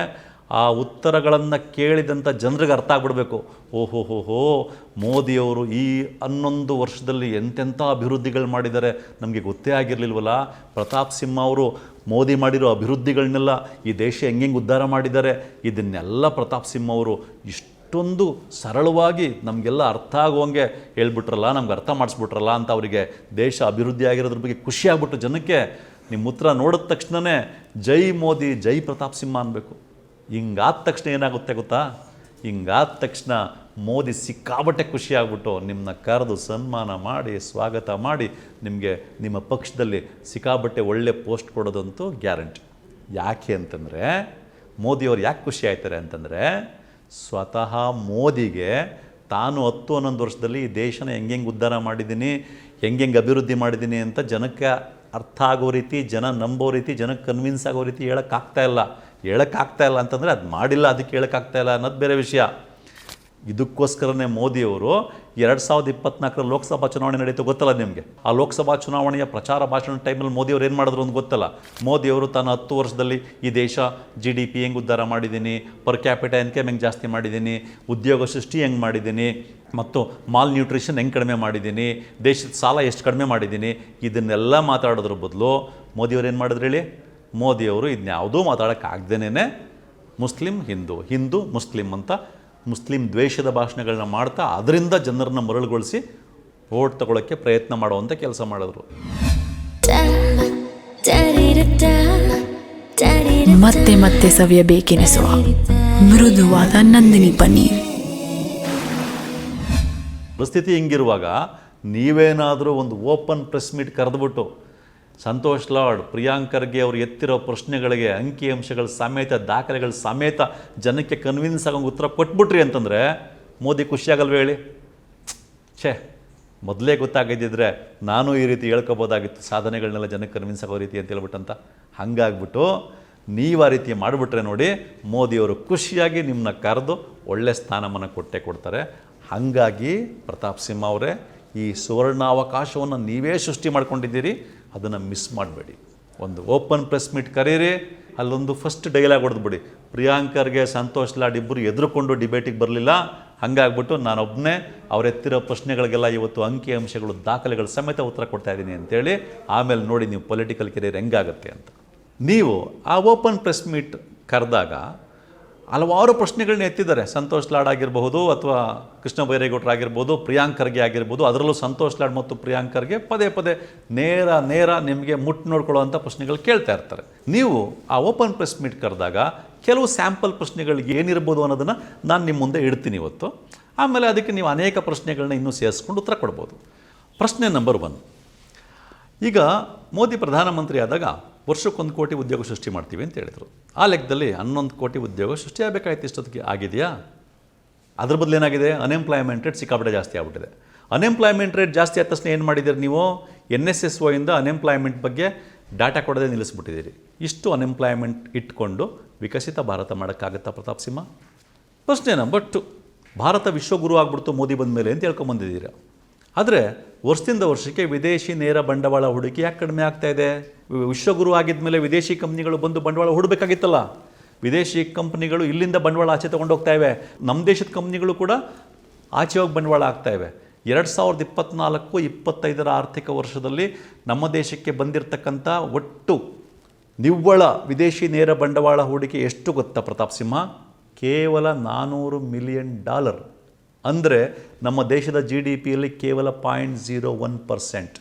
ಆ ಉತ್ತರಗಳನ್ನು ಕೇಳಿದಂಥ ಜನರಿಗೆ ಅರ್ಥ ಆಗ್ಬಿಡ್ಬೇಕು. ಓಹೋ, ಹೋ ಹೋ, ಮೋದಿಯವರು ಈ ಹನ್ನೊಂದು ವರ್ಷದಲ್ಲಿ ಎಂತೆಂಥ ಅಭಿವೃದ್ಧಿಗಳು ಮಾಡಿದ್ದಾರೆ ನಮಗೆ ಗೊತ್ತೇ ಆಗಿರಲಿಲ್ವಲ್ಲ? ಪ್ರತಾಪ್ ಸಿಂಹ ಅವರು ಮೋದಿ ಮಾಡಿರೋ ಅಭಿವೃದ್ಧಿಗಳನ್ನೆಲ್ಲ ಈ ದೇಶ ಹೆಂಗೆ ಉದ್ಧಾರ ಮಾಡಿದ್ದಾರೆ? ಇದನ್ನೆಲ್ಲ ಪ್ರತಾಪ್ ಸಿಂಹ ಅವರು ಇಷ್ಟೊಂದು ಸರಳವಾಗಿ ನಮಗೆಲ್ಲ ಅರ್ಥ ಆಗುವಂಗೆ ಹೇಳ್ಬಿಟ್ರಲ್ಲ, ನಮ್ಗೆ ಅರ್ಥ ಮಾಡಿಸ್ಬಿಟ್ರಲ್ಲ ಅಂತ ಅವರಿಗೆ ದೇಶ ಅಭಿವೃದ್ಧಿ ಆಗಿರೋದ್ರ ಬಗ್ಗೆ ಖುಷಿ ಆಗ್ಬಿಟ್ಟು ಜನಕ್ಕೆ ನಿಮ್ಮ ಉತ್ತರ ನೋಡಿದ ತಕ್ಷಣವೇ ಜೈ ಮೋದಿ, ಜೈ ಪ್ರತಾಪ್ ಸಿಂಹ ಅನ್ಬೇಕು. ಹಿಂಗಾದ ತಕ್ಷಣ ಏನಾಗುತ್ತೆ ಗೊತ್ತಾ? ಹಿಂಗಾದ ತಕ್ಷಣ ಮೋದಿ ಸಿಕ್ಕಾಬಟ್ಟೆ ಖುಷಿಯಾಗ್ಬಿಟ್ಟು ನಿಮ್ಮನ್ನ ಕರೆದು ಸನ್ಮಾನ ಮಾಡಿ, ಸ್ವಾಗತ ಮಾಡಿ ನಿಮಗೆ ನಿಮ್ಮ ಪಕ್ಷದಲ್ಲಿ ಸಿಕ್ಕಾಬಟ್ಟೆ ಒಳ್ಳೆ ಪೋಸ್ಟ್ ಕೊಡೋದಂತೂ ಗ್ಯಾರಂಟಿ. ಯಾಕೆ ಅಂತಂದರೆ, ಮೋದಿಯವ್ರು ಯಾಕೆ ಖುಷಿ ಆಯ್ತಾರೆ ಅಂತಂದರೆ, ಸ್ವತಃ ಮೋದಿಗೆ ತಾನು ಹತ್ತು ಹನ್ನೊಂದು ವರ್ಷದಲ್ಲಿ ಈ ದೇಶನ ಹೆಂಗೆಂಗೆ ಉದ್ಧಾರ ಮಾಡಿದ್ದೀನಿ, ಹೆಂಗೆಂಗೆ ಅಭಿವೃದ್ಧಿ ಮಾಡಿದ್ದೀನಿ ಅಂತ ಜನಕ್ಕೆ ಅರ್ಥ ಆಗೋ ರೀತಿ, ಜನ ನಂಬೋ ರೀತಿ ಜನಕ್ಕೆ ಕನ್ವಿನ್ಸ್ ಆಗೋ ರೀತಿ ಹೇಳೋಕ್ಕಾಗ್ತಾ ಇಲ್ಲ. ಹೇಳೋಕ್ಕಾಗ್ತಾ ಇಲ್ಲ ಅಂತಂದರೆ ಅದು ಮಾಡಿಲ್ಲ, ಅದಕ್ಕೆ ಹೇಳೋಕ್ಕಾಗ್ತಾ ಇಲ್ಲ ಅನ್ನೋದು ಬೇರೆ ವಿಷಯ. ಇದಕ್ಕೋಸ್ಕರನೇ ಮೋದಿಯವರು ಎರಡು ಸಾವಿರದ ಇಪ್ಪತ್ನಾಲ್ಕರ ಲೋಕಸಭಾ ಚುನಾವಣೆ ನಡೀತು ಗೊತ್ತಲ್ಲ ನಿಮಗೆ? ಆ ಲೋಕಸಭಾ ಚುನಾವಣೆಯ ಪ್ರಚಾರ ಭಾಷಣ ಟೈಮಲ್ಲಿ ಮೋದಿಯವರು ಏನು ಮಾಡಿದ್ರು ಅಂತ ಗೊತ್ತಲ್ಲ? ಮೋದಿಯವರು ತಾನು ಹತ್ತು ವರ್ಷದಲ್ಲಿ ಈ ದೇಶ ಜಿ ಡಿ ಪಿ ಹೆಂಗೆ ಉದ್ಧಾರ ಮಾಡಿದ್ದೀನಿ ಪರ್ ಕ್ಯಾಪಿಟ ಇನ್ಕಮ್ ಹೆಂಗೆ ಜಾಸ್ತಿ ಮಾಡಿದ್ದೀನಿ, ಉದ್ಯೋಗ ಸೃಷ್ಟಿ ಹೆಂಗೆ ಮಾಡಿದ್ದೀನಿ ಮತ್ತು ಮಾಲ್ ನ್ಯೂಟ್ರಿಷನ್ ಹೆಂಗೆ ಕಡಿಮೆ ಮಾಡಿದ್ದೀನಿ, ದೇಶದ ಸಾಲ ಎಷ್ಟು ಕಡಿಮೆ ಮಾಡಿದ್ದೀನಿ, ಇದನ್ನೆಲ್ಲ ಮಾತಾಡೋದ್ರ ಬದಲು ಮೋದಿಯವ್ರು ಏನು ಮಾಡಿದ್ರು ಹೇಳಿ? ಮೋದಿಯವರು ಇದನ್ಯಾವುದೂ ಮಾತಾಡೋಕ್ಕಾಗ್ದೇನೆ ಮುಸ್ಲಿಂ ಹಿಂದೂ ಹಿಂದೂ ಮುಸ್ಲಿಂ ಅಂತ ಮುಸ್ಲಿಂ ದ್ವೇಷದ ಭಾಷಣಗಳನ್ನ ಮಾಡ್ತಾ ಅದರಿಂದ ಜನರನ್ನ ಮರಳುಗೊಳಿಸಿ ಓಟ್ ತಗೊಳ್ಳೋಕ್ಕೆ ಪ್ರಯತ್ನ ಮಾಡುವಂಥ ಕೆಲಸ ಮಾಡಿದ್ರು. ಮತ್ತೆ ಮತ್ತೆ ಸವಿಯಬೇಕೆನಿಸುವ ಮೃದುವಾದ ನಂದಿನಿ ಪನ್ನೀರ್. ಪರಿಸ್ಥಿತಿ ಹಿಂಗಿರುವಾಗ ನೀವೇನಾದರೂ ಒಂದು ಓಪನ್ ಪ್ರೆಸ್ ಮೀಟ್ ಕರೆದುಬಿಟ್ಟು ಸಂತೋಷ್ ಲಾಡ್ ಪ್ರಿಯಾಂಕರ್ಗೆ ಅವರು ಎತ್ತಿರೋ ಪ್ರಶ್ನೆಗಳಿಗೆ ಅಂಕಿಅಂಶಗಳ ಸಮೇತ, ದಾಖಲೆಗಳ ಸಮೇತ ಜನಕ್ಕೆ ಕನ್ವಿನ್ಸ್ ಆಗೋ ಉತ್ತರ ಕೊಟ್ಬಿಟ್ರಿ ಅಂತಂದರೆ ಮೋದಿ ಖುಷಿಯಾಗಲ್ವ ಹೇಳಿ? ಛೇ, ಮೊದಲೇ ಗೊತ್ತಾಗಿದ್ದಿದ್ರೆ ನಾನು ಈ ರೀತಿ ಹೇಳ್ಕೊಬೋದಾಗಿತ್ತು, ಸಾಧನೆಗಳನ್ನೆಲ್ಲ ಜನಕ್ಕೆ ಕನ್ವಿನ್ಸ್ ಆಗೋ ರೀತಿ ಅಂತ ಹೇಳ್ಬಿಟ್ಟಂತ. ಹಾಗಾಗ್ಬಿಟ್ಟು ನೀವು ಆ ರೀತಿ ಮಾಡಿಬಿಟ್ರೆ ನೋಡಿ ಮೋದಿಯವರು ಖುಷಿಯಾಗಿ ನಿಮ್ಮನ್ನ ಕರೆದು ಒಳ್ಳೆ ಸ್ಥಾನಮಾನ ಕೊಟ್ಟೆ ಕೊಡ್ತಾರೆ. ಹಾಗಾಗಿ ಪ್ರತಾಪ್ ಸಿಂಹ ಅವರೇ, ಈ ಸುವರ್ಣಾವಕಾಶವನ್ನು ನೀವೇ ಸೃಷ್ಟಿ ಮಾಡ್ಕೊಂಡಿದ್ದೀರಿ, ಅದನ್ನು ಮಿಸ್ ಮಾಡಬೇಡಿ. ಒಂದು ಓಪನ್ ಪ್ರೆಸ್ ಮೀಟ್ ಕರೀರಿ, ಅಲ್ಲೊಂದು ಫಸ್ಟ್ ಡೈಲಾಗ್ ಹೊಡೆದ್ಬಿಡಿ ಪ್ರಿಯಾಂಕರ್ಗೆ ಸಂತೋಷ್ ಲಾಡ್ ಇಬ್ಬರು ಎದುರುಕೊಂಡು ಡಿಬೇಟಿಗೆ ಬರಲಿಲ್ಲ, ಹಾಗಾಗ್ಬಿಟ್ಟು ನಾನೊಬ್ಬನೇ ಅವರೆತ್ತಿರೋ ಪ್ರಶ್ನೆಗಳಿಗೆಲ್ಲ ಇವತ್ತು ಅಂಕಿ ಅಂಶಗಳು, ದಾಖಲೆಗಳ ಸಮೇತ ಉತ್ತರ ಕೊಡ್ತಾ ಇದ್ದೀನಿ ಅಂತೇಳಿ, ಆಮೇಲೆ ನೋಡಿ ನೀವು ಪೊಲಿಟಿಕಲ್ ಕೆರಿಯರ್ ಹೆಂಗಾಗತ್ತೆ ಅಂತ. ನೀವು ಆ ಓಪನ್ ಪ್ರೆಸ್ ಮೀಟ್ ಕರೆದಾಗ ಹಲವಾರು ಪ್ರಶ್ನೆಗಳನ್ನ ಎತ್ತಿದ್ದಾರೆ. ಸಂತೋಷ್ ಲಾಡ್ ಆಗಿರಬಹುದು ಅಥವಾ ಕೃಷ್ಣ ಬೈರೇಗೌಡರಾಗಿರ್ಬೋದು ಪ್ರಿಯಾಂಕರ್ಗೆ ಆಗಿರ್ಬೋದು, ಅದರಲ್ಲೂ ಸಂತೋಷ್ ಲಾಡ್ ಮತ್ತು ಪ್ರಿಯಾಂಕರ್ಗೆ ಪದೇ ಪದೇ ನೇರ ನೇರ ನಿಮಗೆ ಮುಟ್ಟು ನೋಡ್ಕೊಳ್ಳೋವಂಥ ಪ್ರಶ್ನೆಗಳು ಕೇಳ್ತಾ ಇರ್ತಾರೆ. ನೀವು ಆ ಓಪನ್ ಪ್ರೆಸ್ ಮೀಟ್ ಕರೆದಾಗ ಕೆಲವು ಸ್ಯಾಂಪಲ್ ಪ್ರಶ್ನೆಗಳಿಗೆ ಏನಿರ್ಬೋದು ಅನ್ನೋದನ್ನು ನಾನು ನಿಮ್ಮ ಮುಂದೆ ಇಡ್ತೀನಿ ಇವತ್ತು. ಆಮೇಲೆ ಅದಕ್ಕೆ ನೀವು ಅನೇಕ ಪ್ರಶ್ನೆಗಳನ್ನ ಇನ್ನೂ ಸೇರಿಸ್ಕೊಂಡು ಉತ್ತರ ಕೊಡ್ಬೋದು. ಪ್ರಶ್ನೆ ನಂಬರ್ ಒನ್ ಈಗ ಮೋದಿ ಪ್ರಧಾನಮಂತ್ರಿ ಆದಾಗ ವರ್ಷಕ್ಕೊಂದು ಕೋಟಿ ಉದ್ಯೋಗ ಸೃಷ್ಟಿ ಮಾಡ್ತೀವಿ ಅಂತ ಹೇಳಿದರು. ಆ ಲೆಕ್ಕದಲ್ಲಿ ಹನ್ನೊಂದು ಕೋಟಿ ಉದ್ಯೋಗ ಸೃಷ್ಟಿ ಆಗಬೇಕಾಯ್ತು ಇಷ್ಟೊತ್ತಿಗೆ. ಆಗಿದೆಯಾ? ಅದ್ರ ಬದಲು ಏನಾಗಿದೆ? ಅನ್ಎಂಪ್ಲಾಯ್ಮೆಂಟ್ ರೇಟ್ ಸಿಕ್ಕಾಪಟ್ಟೆ ಜಾಸ್ತಿ ಆಗ್ಬಿಟ್ಟಿದೆ. ಅನ್ಎಂಪ್ಲಾಯ್ಮೆಂಟ್ ರೇಟ್ ಜಾಸ್ತಿ ಆದ ತಕ್ಷಣ ಏನು ಮಾಡಿದ್ದೀರಿ ನೀವು? ಎನ್ ಎಸ್ ಎಸ್ ಒಯಿಂದ ಅನ್ಎಂಪ್ಲಾಯ್ಮೆಂಟ್ ಬಗ್ಗೆ ಡಾಟಾ ಕೊಡದೆ ನಿಲ್ಲಿಸ್ಬಿಟ್ಟಿದ್ದೀರಿ. ಇಷ್ಟು ಅನ್ಎಂಪ್ಲಾಯ್ಮೆಂಟ್ ಇಟ್ಕೊಂಡು ವಿಕಸಿತ ಭಾರತ ಮಾಡೋಕ್ಕಾಗತ್ತಾ ಪ್ರತಾಪ್ ಸಿಂಹ? ಪ್ರಶ್ನೆ ನಂಬರ್ ಟು ಭಾರತ ವಿಶ್ವಗುರು ಆಗ್ಬಿಡ್ತು ಮೋದಿ ಬಂದ ಮೇಲೆ ಅಂತ ಹೇಳ್ಕೊಂಬಂದಿದ್ದೀರ ಆದರೆ ವರ್ಷದಿಂದ ವರ್ಷಕ್ಕೆ ವಿದೇಶಿ ನೇರ ಬಂಡವಾಳ ಹೂಡಿಕೆ ಯಾಕೆ ಕಡಿಮೆ ಆಗ್ತಾ ಇದೆ? ವಿಶ್ವಗುರು ಆಗಿದ್ದ ಮೇಲೆ ವಿದೇಶಿ ಕಂಪ್ನಿಗಳು ಬಂದು ಬಂಡವಾಳ ಹೂಡಬೇಕಾಗಿತ್ತಲ್ಲ? ವಿದೇಶಿ ಕಂಪ್ನಿಗಳು ಇಲ್ಲಿಂದ ಬಂಡವಾಳ ಆಚೆ ತೊಗೊಂಡು ಹೋಗ್ತಾ ಇವೆ. ನಮ್ಮ ದೇಶದ ಕಂಪ್ನಿಗಳು ಕೂಡ ಆಚೆ ಹೋಗಿ ಬಂಡವಾಳ ಆಗ್ತಾ ಇವೆ. ಎರಡು ಸಾವಿರದ ಇಪ್ಪತ್ತ್ನಾಲ್ಕು ಇಪ್ಪತ್ತೈದರ ಆರ್ಥಿಕ ವರ್ಷದಲ್ಲಿ ನಮ್ಮ ದೇಶಕ್ಕೆ ಬಂದಿರತಕ್ಕಂಥ ಒಟ್ಟು ನಿವ್ವಳ ವಿದೇಶಿ ನೇರ ಬಂಡವಾಳ ಹೂಡಿಕೆ ಎಷ್ಟು ಗೊತ್ತಾ ಪ್ರತಾಪ್ ಸಿಂಹ? ಕೇವಲ ನಾನ್ನೂರು ಮಿಲಿಯನ್ ಡಾಲರ್. ಅಂದರೆ ನಮ್ಮ ದೇಶದ ಜಿ ಡಿ ಪಿಯಲ್ಲಿ ಕೇವಲ ಪಾಯಿಂಟ್ ಝೀರೋ ಒನ್ ಪರ್ಸೆಂಟ್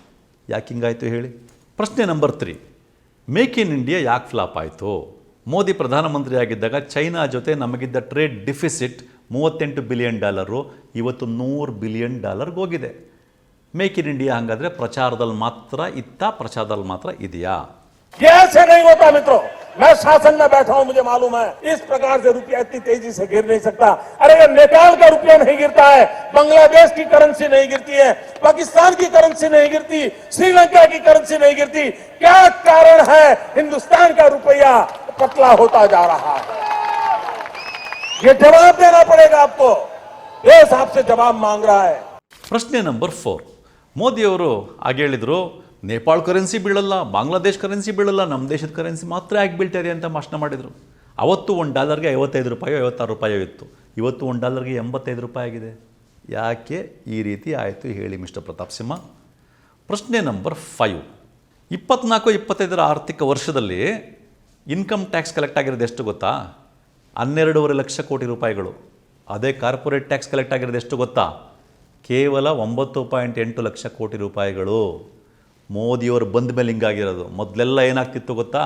ಯಾಕೆ ಹಿಂಗಾಯಿತು ಹೇಳಿ? ಪ್ರಶ್ನೆ number three make in India ಯಾಕೆ ಫ್ಲಾಪ್ ಆಯಿತು? ಮೋದಿ ಪ್ರಧಾನಮಂತ್ರಿ ಆಗಿದ್ದಾಗ ಚೈನಾ ಜೊತೆ ನಮಗಿದ್ದ ಟ್ರೇಡ್ ಡಿಫಿಸಿಟ್ ಮೂವತ್ತೆಂಟು ಬಿಲಿಯನ್ ಡಾಲರು ಇವತ್ತು ನೂರು ಬಿಲಿಯನ್ ಡಾಲರ್ಗೆ ಹೋಗಿದೆ. ಮೇಕ್ ಇನ್ ಇಂಡಿಯಾ ಹಾಗಾದರೆ ಪ್ರಚಾರದಲ್ಲಿ ಮಾತ್ರ ಇತ್ತ ಪ್ರಚಾರದಲ್ಲಿ ಮಾತ್ರ ಇದೆಯಾ? ये ऐसे नहीं होता मित्रों मैं शासन में बैठा हूं मुझे मालूम है इस प्रकार से रुपया इतनी तेजी से गिर नहीं सकता अरे ये नेपाल का रुपया नहीं गिरता है बांग्लादेश की करेंसी नहीं गिरती है पाकिस्तान की करेंसी नहीं गिरती श्रीलंका की करेंसी नहीं गिरती क्या कारण है हिंदुस्तान का रुपया पतला होता जा रहा है ये जवाब देना पड़ेगा आपको देश आपसे जवाब मांग रहा है ಪ್ರಶ್ನೆ ನಂಬರ್ ಫೋರ್ ಮೋದಿಯವರು ಹಾಗೆ ಹೇಳಿದರು ನೇಪಾಳ ಕರೆನ್ಸಿ ಬೀಳಲ್ಲ, ಬಾಂಗ್ಲಾದೇಶ್ ಕರೆನ್ಸಿ ಬೀಳಲ್ಲ ನಮ್ಮ ದೇಶದ ಕರೆನ್ಸಿ ಮಾತ್ರ ಯಾಕೆ ಬೀಳ್ತಾ ಇದೆ ಅಂತ ಭಾಷಣ ಮಾಡಿದರು. ಅವತ್ತು ಒಂದು ಡಾಲರ್ಗೆ ಐವತ್ತೈದು ರೂಪಾಯಿ, ಐವತ್ತಾರು ರೂಪಾಯಿ ಇತ್ತು. ಇವತ್ತು ಒಂದು ಡಾಲರ್ಗೆ ಎಂಬತ್ತೈದು ರೂಪಾಯಿ ಆಗಿದೆ. ಯಾಕೆ ಈ ರೀತಿ ಆಯಿತು ಹೇಳಿ ಮಿಸ್ಟರ್ ಪ್ರತಾಪ್ ಸಿಂಹ. ಪ್ರಶ್ನೆ ನಂಬರ್ ಫೈವ್ ಇಪ್ಪತ್ನಾಲ್ಕು, ಇಪ್ಪತ್ತೈದರ ಆರ್ಥಿಕ ವರ್ಷದಲ್ಲಿ ಇನ್ಕಮ್ ಟ್ಯಾಕ್ಸ್ ಕಲೆಕ್ಟ್ ಆಗಿರೋದು ಎಷ್ಟು ಗೊತ್ತಾ? ಹನ್ನೆರಡೂವರೆ ಲಕ್ಷ ಕೋಟಿ ರೂಪಾಯಿಗಳು. ಅದೇ ಕಾರ್ಪೊರೇಟ್ ಟ್ಯಾಕ್ಸ್ ಕಲೆಕ್ಟ್ ಆಗಿರೋದು ಎಷ್ಟು ಗೊತ್ತಾ? ಕೇವಲ ಒಂಬತ್ತು ಪಾಯಿಂಟ್ ಎಂಟು ಲಕ್ಷ ಕೋಟಿ ರೂಪಾಯಿಗಳು. ಮೋದಿಯವರು ಬಂದ ಮೇಲೆ ಹಿಂಗಾಗಿರೋದು. ಮೊದಲೆಲ್ಲ ಏನಾಗ್ತಿತ್ತು ಗೊತ್ತಾ?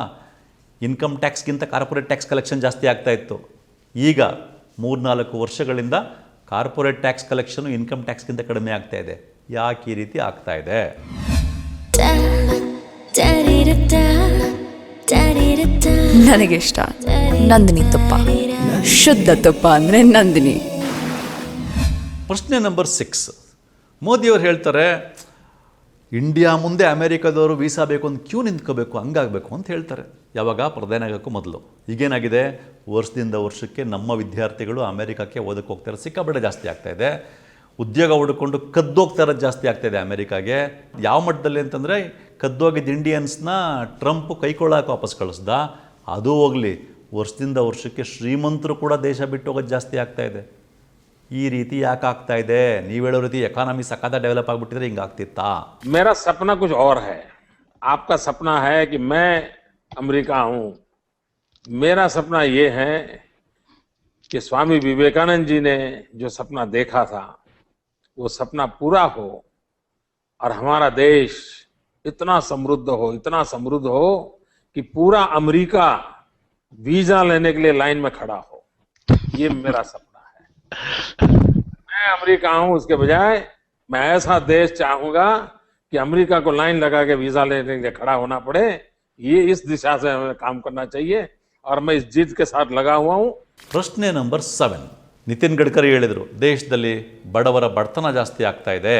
ಇನ್ಕಮ್ ಟ್ಯಾಕ್ಸ್ಗಿಂತ ಕಾರ್ಪೊರೇಟ್ ಟ್ಯಾಕ್ಸ್ ಕಲೆಕ್ಷನ್ ಜಾಸ್ತಿ ಆಗ್ತಾ ಇತ್ತು. ಈಗ ಮೂರ್ನಾಲ್ಕು ವರ್ಷಗಳಿಂದ ಕಾರ್ಪೊರೇಟ್ ಟ್ಯಾಕ್ಸ್ ಕಲೆಕ್ಷನು ಇನ್ಕಮ್ ಟ್ಯಾಕ್ಸ್ಗಿಂತ ಕಡಿಮೆ ಆಗ್ತಾ ಇದೆ. ಯಾಕೆ ಈ ರೀತಿ ಆಗ್ತಾ ಇದೆ? ನನಗಿಷ್ಟ ನಂದಿನಿ ತುಪ್ಪ. ಶುದ್ಧ ತುಪ್ಪ ಅಂದರೆ ನಂದಿನಿ. ಪ್ರಶ್ನೆ ನಂಬರ್ ಸಿಕ್ಸ್ ಮೋದಿಯವರು ಹೇಳ್ತಾರೆ ಇಂಡಿಯಾ ಮುಂದೆ ಅಮೇರಿಕಾದವರು ವೀಸಾ ಬೇಕು ಅಂತ ಕ್ಯೂ ನಿಂತ್ಕೋಬೇಕು, ಹಂಗಾಗಬೇಕು ಅಂತ ಹೇಳ್ತಾರೆ. ಯಾವಾಗ? ಪ್ರಧಾನ ಆಗೋಕ್ಕೂ ಮೊದಲು. ಈಗೇನಾಗಿದೆ? ವರ್ಷದಿಂದ ವರ್ಷಕ್ಕೆ ನಮ್ಮ ವಿದ್ಯಾರ್ಥಿಗಳು ಅಮೇರಿಕಕ್ಕೆ ಓದಕ್ಕೆ ಹೋಗ್ತಾರೆ. ಸಿಕ್ಕಾಪಟ್ಟೆ ಜಾಸ್ತಿ ಆಗ್ತಾ ಇದೆ. ಉದ್ಯೋಗ ಹುಡುಕೊಂಡು ಕದ್ದೋಗ್ತಾ ಇರೋದು ಜಾಸ್ತಿ ಆಗ್ತಾ ಇದೆ ಅಮೇರಿಕಾಗೆ. ಯಾವ ಮಟ್ಟದಲ್ಲಿ ಅಂತಂದರೆ, ಕದ್ದೋಗಿದ್ದ ಇಂಡಿಯನ್ಸ್ನ ಟ್ರಂಪ್ ಕೈಕೊಳ್ಳೋಕೆ ವಾಪಸ್ ಕಳಿಸ್ದ. ಅದು ಹೋಗಲಿ. ವರ್ಷದಿಂದ ವರ್ಷಕ್ಕೆ ಶ್ರೀಮಂತರು ಕೂಡ ದೇಶ ಬಿಟ್ಟು ಹೋಗೋದು ಜಾಸ್ತಿ ಆಗ್ತಾ ಇದೆ. ಈ ರೀತಿ ಯಾಕೆ ಆಗ್ತಾ ಇದೆ ನೀವು ಹೇಳೋ ರೀತಿ ಎಕಾನಮಿ ಸಖಾತ ಡೆವಲಪ್ ಆಗಿಬಿಟ್ಟಿದ್ರೆ ಹಿಂಗೆ ಆಗ್ತಿತ್ತಾ मेरा सपना कुछ और है आपका सपना है कि मैं अमेरिका हूं मेरा सपना ये है कि स्वामी विवेकानंद जी ने जो सपना देखा था वो सपना पूरा हो और हमारा देश इतना समृद्ध हो इतना समृद्ध हो कि पूरा अमेरिका वीजा लेने के लिए लाइन में खड़ा हो ये मेरा सपना है मैं अमेरिका हूं उसके बजाय मैं ऐसा देश चाहूंगा कि अमेरिका को लाइन लगा के वीजा लेने के लिए खड़ा होना पड़े ये इस दिशा से हमें काम करना चाहिए और मैं इस जिद के साथ लगा हुआ हूं ಪ್ರಶ್ನೆ ನಂಬರ್ ಸೆವೆನ್ ನಿತಿನ್ ಗಡ್ಕರಿ ಹೇಳಿದರು ದೇಶದಲ್ಲಿ ಬಡವರ ಬಡತನ ಜಾಸ್ತಿ ಆಗ್ತಾ ಇದೆ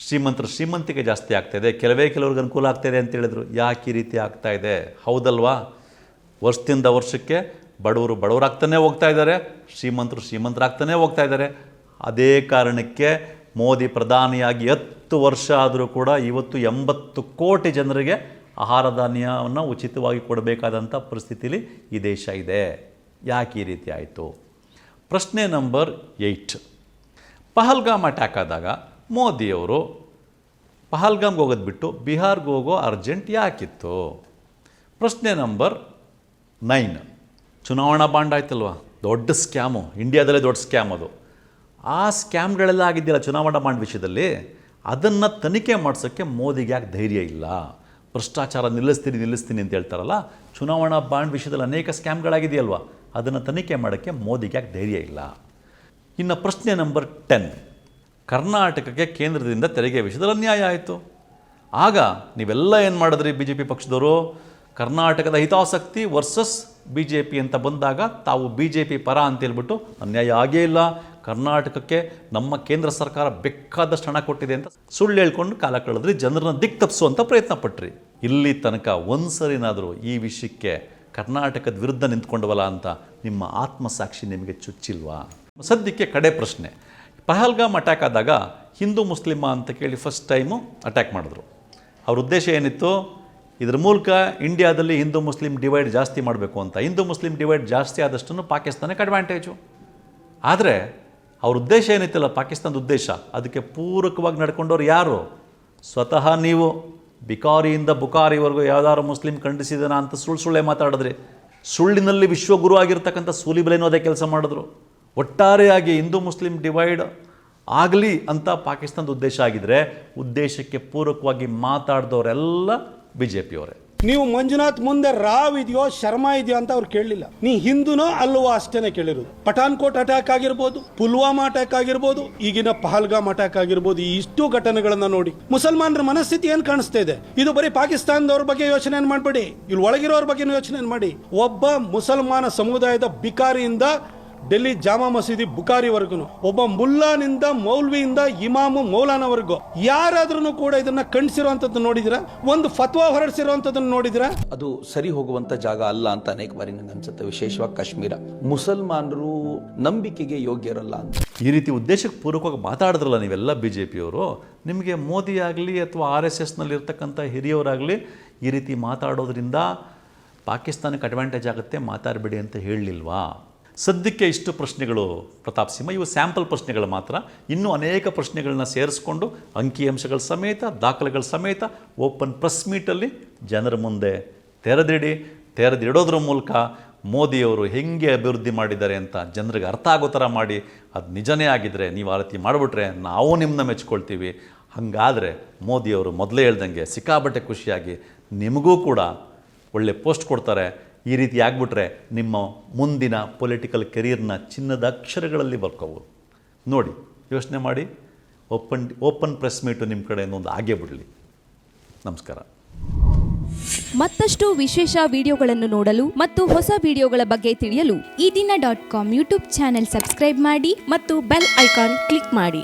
ಶ್ರೀಮಂತರ ಶ್ರೀಮಂತಿಕೆ ಜಾಸ್ತಿ ಆಗ್ತಾ ಇದೆ ಕೆಲವೇ ಕೆಲವ್ರಿಗೆ ಅನುಕೂಲ ಆಗ್ತಾ ಇದೆ ಅಂತ ಹೇಳಿದರು ಯಾಕೆ ಈ ರೀತಿ ಆಗ್ತಾ ಇದೆ ಹೌದಲ್ವಾ ವರ್ಷದಿಂದ ವರ್ಷಕ್ಕೆ ಬಡವರು ಬಡವರಾಗ್ತಾನೆ ಹೋಗ್ತಾ ಇದ್ದಾರೆ, ಶ್ರೀಮಂತರು ಶ್ರೀಮಂತರಾಗ್ತಾನೆ ಹೋಗ್ತಾ ಇದ್ದಾರೆ. ಅದೇ ಕಾರಣಕ್ಕೆ ಮೋದಿ ಪ್ರಧಾನಿಯಾಗಿ ಹತ್ತು ವರ್ಷ ಆದರೂ ಕೂಡ ಇವತ್ತು ಎಂಬತ್ತು ಕೋಟಿ ಜನರಿಗೆ ಆಹಾರ ಧಾನ್ಯವನ್ನು ಉಚಿತವಾಗಿ ಕೊಡಬೇಕಾದಂಥ ಪರಿಸ್ಥಿತಿಲಿ ಈ ದೇಶ ಇದೆ. ಯಾಕೆ ಈ ರೀತಿ ಆಯಿತು? ಪ್ರಶ್ನೆ ನಂಬರ್ ಏಯ್ಟ್. ಪಹಲ್ಗಾಮ್ ಅಟ್ಯಾಕ್ ಆದಾಗ ಮೋದಿಯವರು ಪಹಲ್ಗಾಮ್ಗೆ ಹೋಗೋದು ಬಿಟ್ಟು ಬಿಹಾರ್ಗೆ ಹೋಗೋ ಅರ್ಜೆಂಟ್ ಯಾಕಿತ್ತು? ಪ್ರಶ್ನೆ ನಂಬರ್ ನೈನ್. ಚುನಾವಣಾ ಬಾಂಡ್ ಆಯ್ತಲ್ವ? ದೊಡ್ಡ ಸ್ಕ್ಯಾಮು. ಇಂಡಿಯಾದಲ್ಲೇ ದೊಡ್ಡ ಸ್ಕ್ಯಾಮ್ ಅದು. ಆ ಸ್ಕ್ಯಾಮ್ಗಳೆಲ್ಲ ಆಗಿದ್ದಿಲ್ಲ ಚುನಾವಣಾ ಬಾಂಡ್ ವಿಷಯದಲ್ಲಿ? ಅದನ್ನು ತನಿಖೆ ಮಾಡಿಸೋಕ್ಕೆ ಮೋದಿಗೆ ಯಾಕೆ ಧೈರ್ಯ ಇಲ್ಲ? ಭ್ರಷ್ಟಾಚಾರ ನಿಲ್ಲಿಸ್ತೀನಿ ನಿಲ್ಲಿಸ್ತೀನಿ ಅಂತ ಹೇಳ್ತಾರಲ್ಲ, ಚುನಾವಣಾ ಬಾಂಡ್ ವಿಷಯದಲ್ಲಿ ಅನೇಕ ಸ್ಕ್ಯಾಮ್ಗಳಾಗಿದೆಯಲ್ವ? ಅದನ್ನು ತನಿಖೆ ಮಾಡೋಕ್ಕೆ ಮೋದಿಗೆ ಯಾಕೆ ಧೈರ್ಯ ಇಲ್ಲ? ಇನ್ನು ಪ್ರಶ್ನೆ ನಂಬರ್ ಟೆನ್. ಕರ್ನಾಟಕಕ್ಕೆ ಕೇಂದ್ರದಿಂದ ತೆರಿಗೆ ವಿಷಯದಲ್ಲಿ ಅನ್ಯಾಯ ಆಯಿತು. ಆಗ ನೀವೆಲ್ಲ ಏನು ಮಾಡಿದ್ರಿ ಬಿ ಜೆ ಪಿ ಪಕ್ಷದವರು? ಕರ್ನಾಟಕದ ಹಿತಾಸಕ್ತಿ ವರ್ಸಸ್ ಬಿ ಜೆ ಪಿ ಅಂತ ಬಂದಾಗ ತಾವು ಬಿ ಜೆ ಪಿ ಪರ ಅಂತ ಹೇಳ್ಬಿಟ್ಟು ಅನ್ಯಾಯ ಆಗೇ ಇಲ್ಲ. ಕರ್ನಾಟಕಕ್ಕೆ ನಮ್ಮ ಕೇಂದ್ರ ಸರ್ಕಾರ ಬೇಕಾದಷ್ಟು ಹಣ ಕೊಟ್ಟಿದೆ ಅಂತ ಸುಳ್ಳು ಹೇಳ್ಕೊಂಡು ಕಾಲ ಕಳೆದ್ರಿ. ಜನರನ್ನ ದಿಕ್ ತಪ್ಪಿಸುವಂಥ ಪ್ರಯತ್ನ ಪಟ್ರಿ. ಇಲ್ಲಿ ತನಕ ಒಂದು ಸರಿನಾದರೂ ಈ ವಿಷಯಕ್ಕೆ ಕರ್ನಾಟಕದ ವಿರುದ್ಧ ನಿಂತ್ಕೊಂಡವಲ್ಲ ಅಂತ ನಿಮ್ಮ ಆತ್ಮಸಾಕ್ಷಿ ನಿಮಗೆ ಚುಚ್ಚಿಲ್ವಾ? ಸದ್ಯಕ್ಕೆ ಕಡೆ ಪ್ರಶ್ನೆ. ಪಹಲ್ಗಾಮ್ ಅಟ್ಯಾಕ್ ಆದಾಗ ಹಿಂದೂ ಮುಸ್ಲಿಮ ಅಂತ ಕೇಳಿ ಫಸ್ಟ್ ಟೈಮು ಅಟ್ಯಾಕ್ ಮಾಡಿದ್ರು. ಅವ್ರ ಉದ್ದೇಶ ಏನಿತ್ತು? ಇದ್ರ ಮೂಲಕ ಇಂಡಿಯಾದಲ್ಲಿ ಹಿಂದೂ ಮುಸ್ಲಿಂ ಡಿವೈಡ್ ಜಾಸ್ತಿ ಮಾಡಬೇಕು ಅಂತ. ಹಿಂದೂ ಮುಸ್ಲಿಂ ಡಿವೈಡ್ ಜಾಸ್ತಿ ಆದಷ್ಟನ್ನು ಪಾಕಿಸ್ತಾನಕ್ಕೆ ಅಡ್ವಾಂಟೇಜು ಆದರೆ ಅವ್ರ ಉದ್ದೇಶ ಏನಿತ್ತಲ್ಲ, ಪಾಕಿಸ್ತಾನದ ಉದ್ದೇಶ? ಅದಕ್ಕೆ ಪೂರಕವಾಗಿ ನಡ್ಕೊಂಡವ್ರು ಯಾರು? ಸ್ವತಃ ನೀವು, ಬಿಕಾರಿಯಿಂದ ಬುಕಾರಿವರೆಗೂ ಯಾವ್ದಾದ್ರು ಮುಸ್ಲಿಂ ಖಂಡಿಸಿದನ ಅಂತ ಸುಳ್ಳು ಸುಳ್ಳೇ ಮಾತಾಡಿದ್ರಿ. ಸುಳ್ಳಿನಲ್ಲಿ ವಿಶ್ವಗುರು ಆಗಿರ್ತಕ್ಕಂಥ ಸೂಲಿಬೆಲೆನೂ ಅದೇ ಕೆಲಸ ಮಾಡಿದ್ರು. ಒಟ್ಟಾರೆಯಾಗಿ ಹಿಂದೂ ಮುಸ್ಲಿಂ ಡಿವೈಡ್ ಆಗಲಿ ಅಂತ ಪಾಕಿಸ್ತಾನದ ಉದ್ದೇಶ ಆಗಿದ್ರೆ, ಉದ್ದೇಶಕ್ಕೆ ಪೂರಕವಾಗಿ ಮಾತಾಡಿದವರೆಲ್ಲ ಬಿ ಜೆ ಪಿಯವರೇ ನೀವು ಮಂಜುನಾಥ್ ಮುಂದೆ ರಾವ್ ಇದೆಯೋ, ಶರ್ಮಾ ಇದೆಯೋ ಅಂತ ಅವ್ರು ಕೇಳಲಿಲ್ಲ. ನೀ ಹಿಂದೂನೋ ಅಲ್ವೋ ಅಷ್ಟೇನೆ ಕೇಳಿರೋದು. ಪಠಾನ್ಕೋಟ್ ಅಟ್ಯಾಕ್ ಆಗಿರ್ಬೋದು, ಪುಲ್ವಾಮಾ ಅಟ್ಯಾಕ್ ಆಗಿರ್ಬೋದು, ಈಗಿನ ಪಹಲ್ಗಾಮ್ ಅಟ್ಯಾಕ್ ಆಗಿರ್ಬೋದು, ಈ ಇಷ್ಟು ಘಟನೆಗಳನ್ನ ನೋಡಿ. ಮುಸಲ್ಮಾನರ ಮನಸ್ಥಿತಿ ಏನ್ ಕಾಣಿಸ್ತಾ ಇದೆ? ಇದು ಬರೀ ಪಾಕಿಸ್ತಾನದವ್ರ ಬಗ್ಗೆ ಯೋಚನೆ ಮಾಡಬೇಡಿ? ಇಲ್ಲಿ ಒಳಗಿರೋರ ಬಗ್ಗೆ ಯೋಚನೆ ಮಾಡಿ? ಒಬ್ಬ ಮುಸಲ್ಮಾನ ಸಮುದಾಯದ ಬಿಕಾರಿಯಿಂದ ಡೆಲ್ಲಿ ಜಾಮಾ ಮಸೀದಿ ಬುಕಾರಿವರೆಗೂ ಒಬ್ಬ ಮುಲ್ಲಾನಿಂದ ಮೌಲ್ವಿಯಿಂದ ಇಮಾಮು ಮೌಲಾನವರೆಗೂ ಯಾರಾದ್ರೂ ಕೂಡ ಇದನ್ನ ಖಂಡಿಸಿರುವಂತದ್ದು ನೋಡಿದಿರಾ? ಒಂದು ಫತ್ವಾ ಹೊರಡಿಸಿರುವಂತದನ್ನ ನೋಡಿದಿರಾ? ಅದು ಸರಿ ಹೋಗುವಂತ ಜಾಗ ಅಲ್ಲ ಅಂತ ಅನೇಕ ಬಾರಿ ನಂಗೆ ಅನ್ಸುತ್ತೆ ವಿಶೇಷವಾಗಿ ಕಾಶ್ಮೀರ. ಮುಸಲ್ಮಾನರು ನಂಬಿಕೆಗೆ ಯೋಗ್ಯರಲ್ಲ ಅಂತ. ಈ ರೀತಿ ಉದ್ದೇಶಕ್ಕೆ ಪೂರ್ವಕವಾಗಿ ಮಾತಾಡಿದ್ರಲ್ಲ ನೀವೆಲ್ಲ ಬಿ ಜೆ ಪಿಯವರು ನಿಮಗೆ ಮೋದಿ ಆಗಲಿ ಅಥವಾ ಆರ್ ಎಸ್ ಎಸ್ನಲ್ಲಿರ್ತಕ್ಕಂಥ ಹಿರಿಯವರಾಗಲಿ ಈ ರೀತಿ ಮಾತಾಡೋದ್ರಿಂದ ಪಾಕಿಸ್ತಾನಕ್ಕೆ ಅಡ್ವಾಂಟೇಜ್ ಆಗುತ್ತೆ ಮಾತಾಡಬೇಡಿ ಅಂತ ಹೇಳಲಿಲ್ವಾ ಸದ್ಯಕ್ಕೆ ಇಷ್ಟು ಪ್ರಶ್ನೆಗಳು, ಪ್ರತಾಪ್ ಸಿಂಹ, ಇವು ಸ್ಯಾಂಪಲ್ ಪ್ರಶ್ನೆಗಳು ಮಾತ್ರ. ಇನ್ನೂ ಅನೇಕ ಪ್ರಶ್ನೆಗಳನ್ನ ಸೇರಿಸ್ಕೊಂಡು ಅಂಕಿಅಂಶಗಳ ಸಮೇತ, ದಾಖಲೆಗಳ ಸಮೇತ, ಓಪನ್ ಪ್ರೆಸ್ ಮೀಟಲ್ಲಿ ಜನರ ಮುಂದೆ ತೆರೆದಿಡಿ. ತೆರೆದಿಡೋದ್ರ ಮೂಲಕ ಮೋದಿಯವರು ಹೆಂಗೆ ಅಭಿವೃದ್ಧಿ ಮಾಡಿದ್ದಾರೆ ಅಂತ ಜನರಿಗೆ ಅರ್ಥ ಆಗೋ ಥರ ಮಾಡಿ. ಅದು ನಿಜನೇ ಆಗಿದ್ದರೆ ನೀವು ಆ ರೀತಿ ಮಾಡಿಬಿಟ್ರೆ ನಾವು ನಿಮ್ಮನ್ನ ಮೆಚ್ಕೊಳ್ತೀವಿ. ಹಾಗಾದರೆ ಮೋದಿಯವರು ಮೊದಲೇ ಹೇಳ್ದಂಗೆ ಸಿಕ್ಕಾಬಟ್ಟೆ ಖುಷಿಯಾಗಿ ನಿಮಗೂ ಕೂಡ ಒಳ್ಳೆ ಪೋಸ್ಟ್ ಕೊಡ್ತಾರೆ. ಈ ರೀತಿ ಆಗ್ಬಿಟ್ರೆ ನಿಮ್ಮ ಮುಂದಿನ ಪೊಲಿಟಿಕಲ್ ಕೆರಿಯರ್ನ ಚಿನ್ನದ ಅಕ್ಷರಗಳಲ್ಲಿ ಬರ್ಕೋಬೋದು. ನೋಡಿ, ಯೋಚನೆ ಮಾಡಿ ಓಪನ್ ಓಪನ್ ಪ್ರೆಸ್ ಮೀಟು ನಿಮ್ಮ ಕಡೆಯಿಂದ ಒಂದು ಆಗೇ ಬಿಡಲಿ. ನಮಸ್ಕಾರ. ಮತ್ತಷ್ಟು ವಿಶೇಷ ವಿಡಿಯೋಗಳನ್ನು ನೋಡಲು ಮತ್ತು ಹೊಸ ವಿಡಿಯೋಗಳ ಬಗ್ಗೆ ತಿಳಿಯಲು ಈ ದಿನ dot com YouTube channel subscribe ಮಾಡಿ ಮತ್ತು ಬೆಲ್ ಐಕಾನ್ ಕ್ಲಿಕ್ ಮಾಡಿ.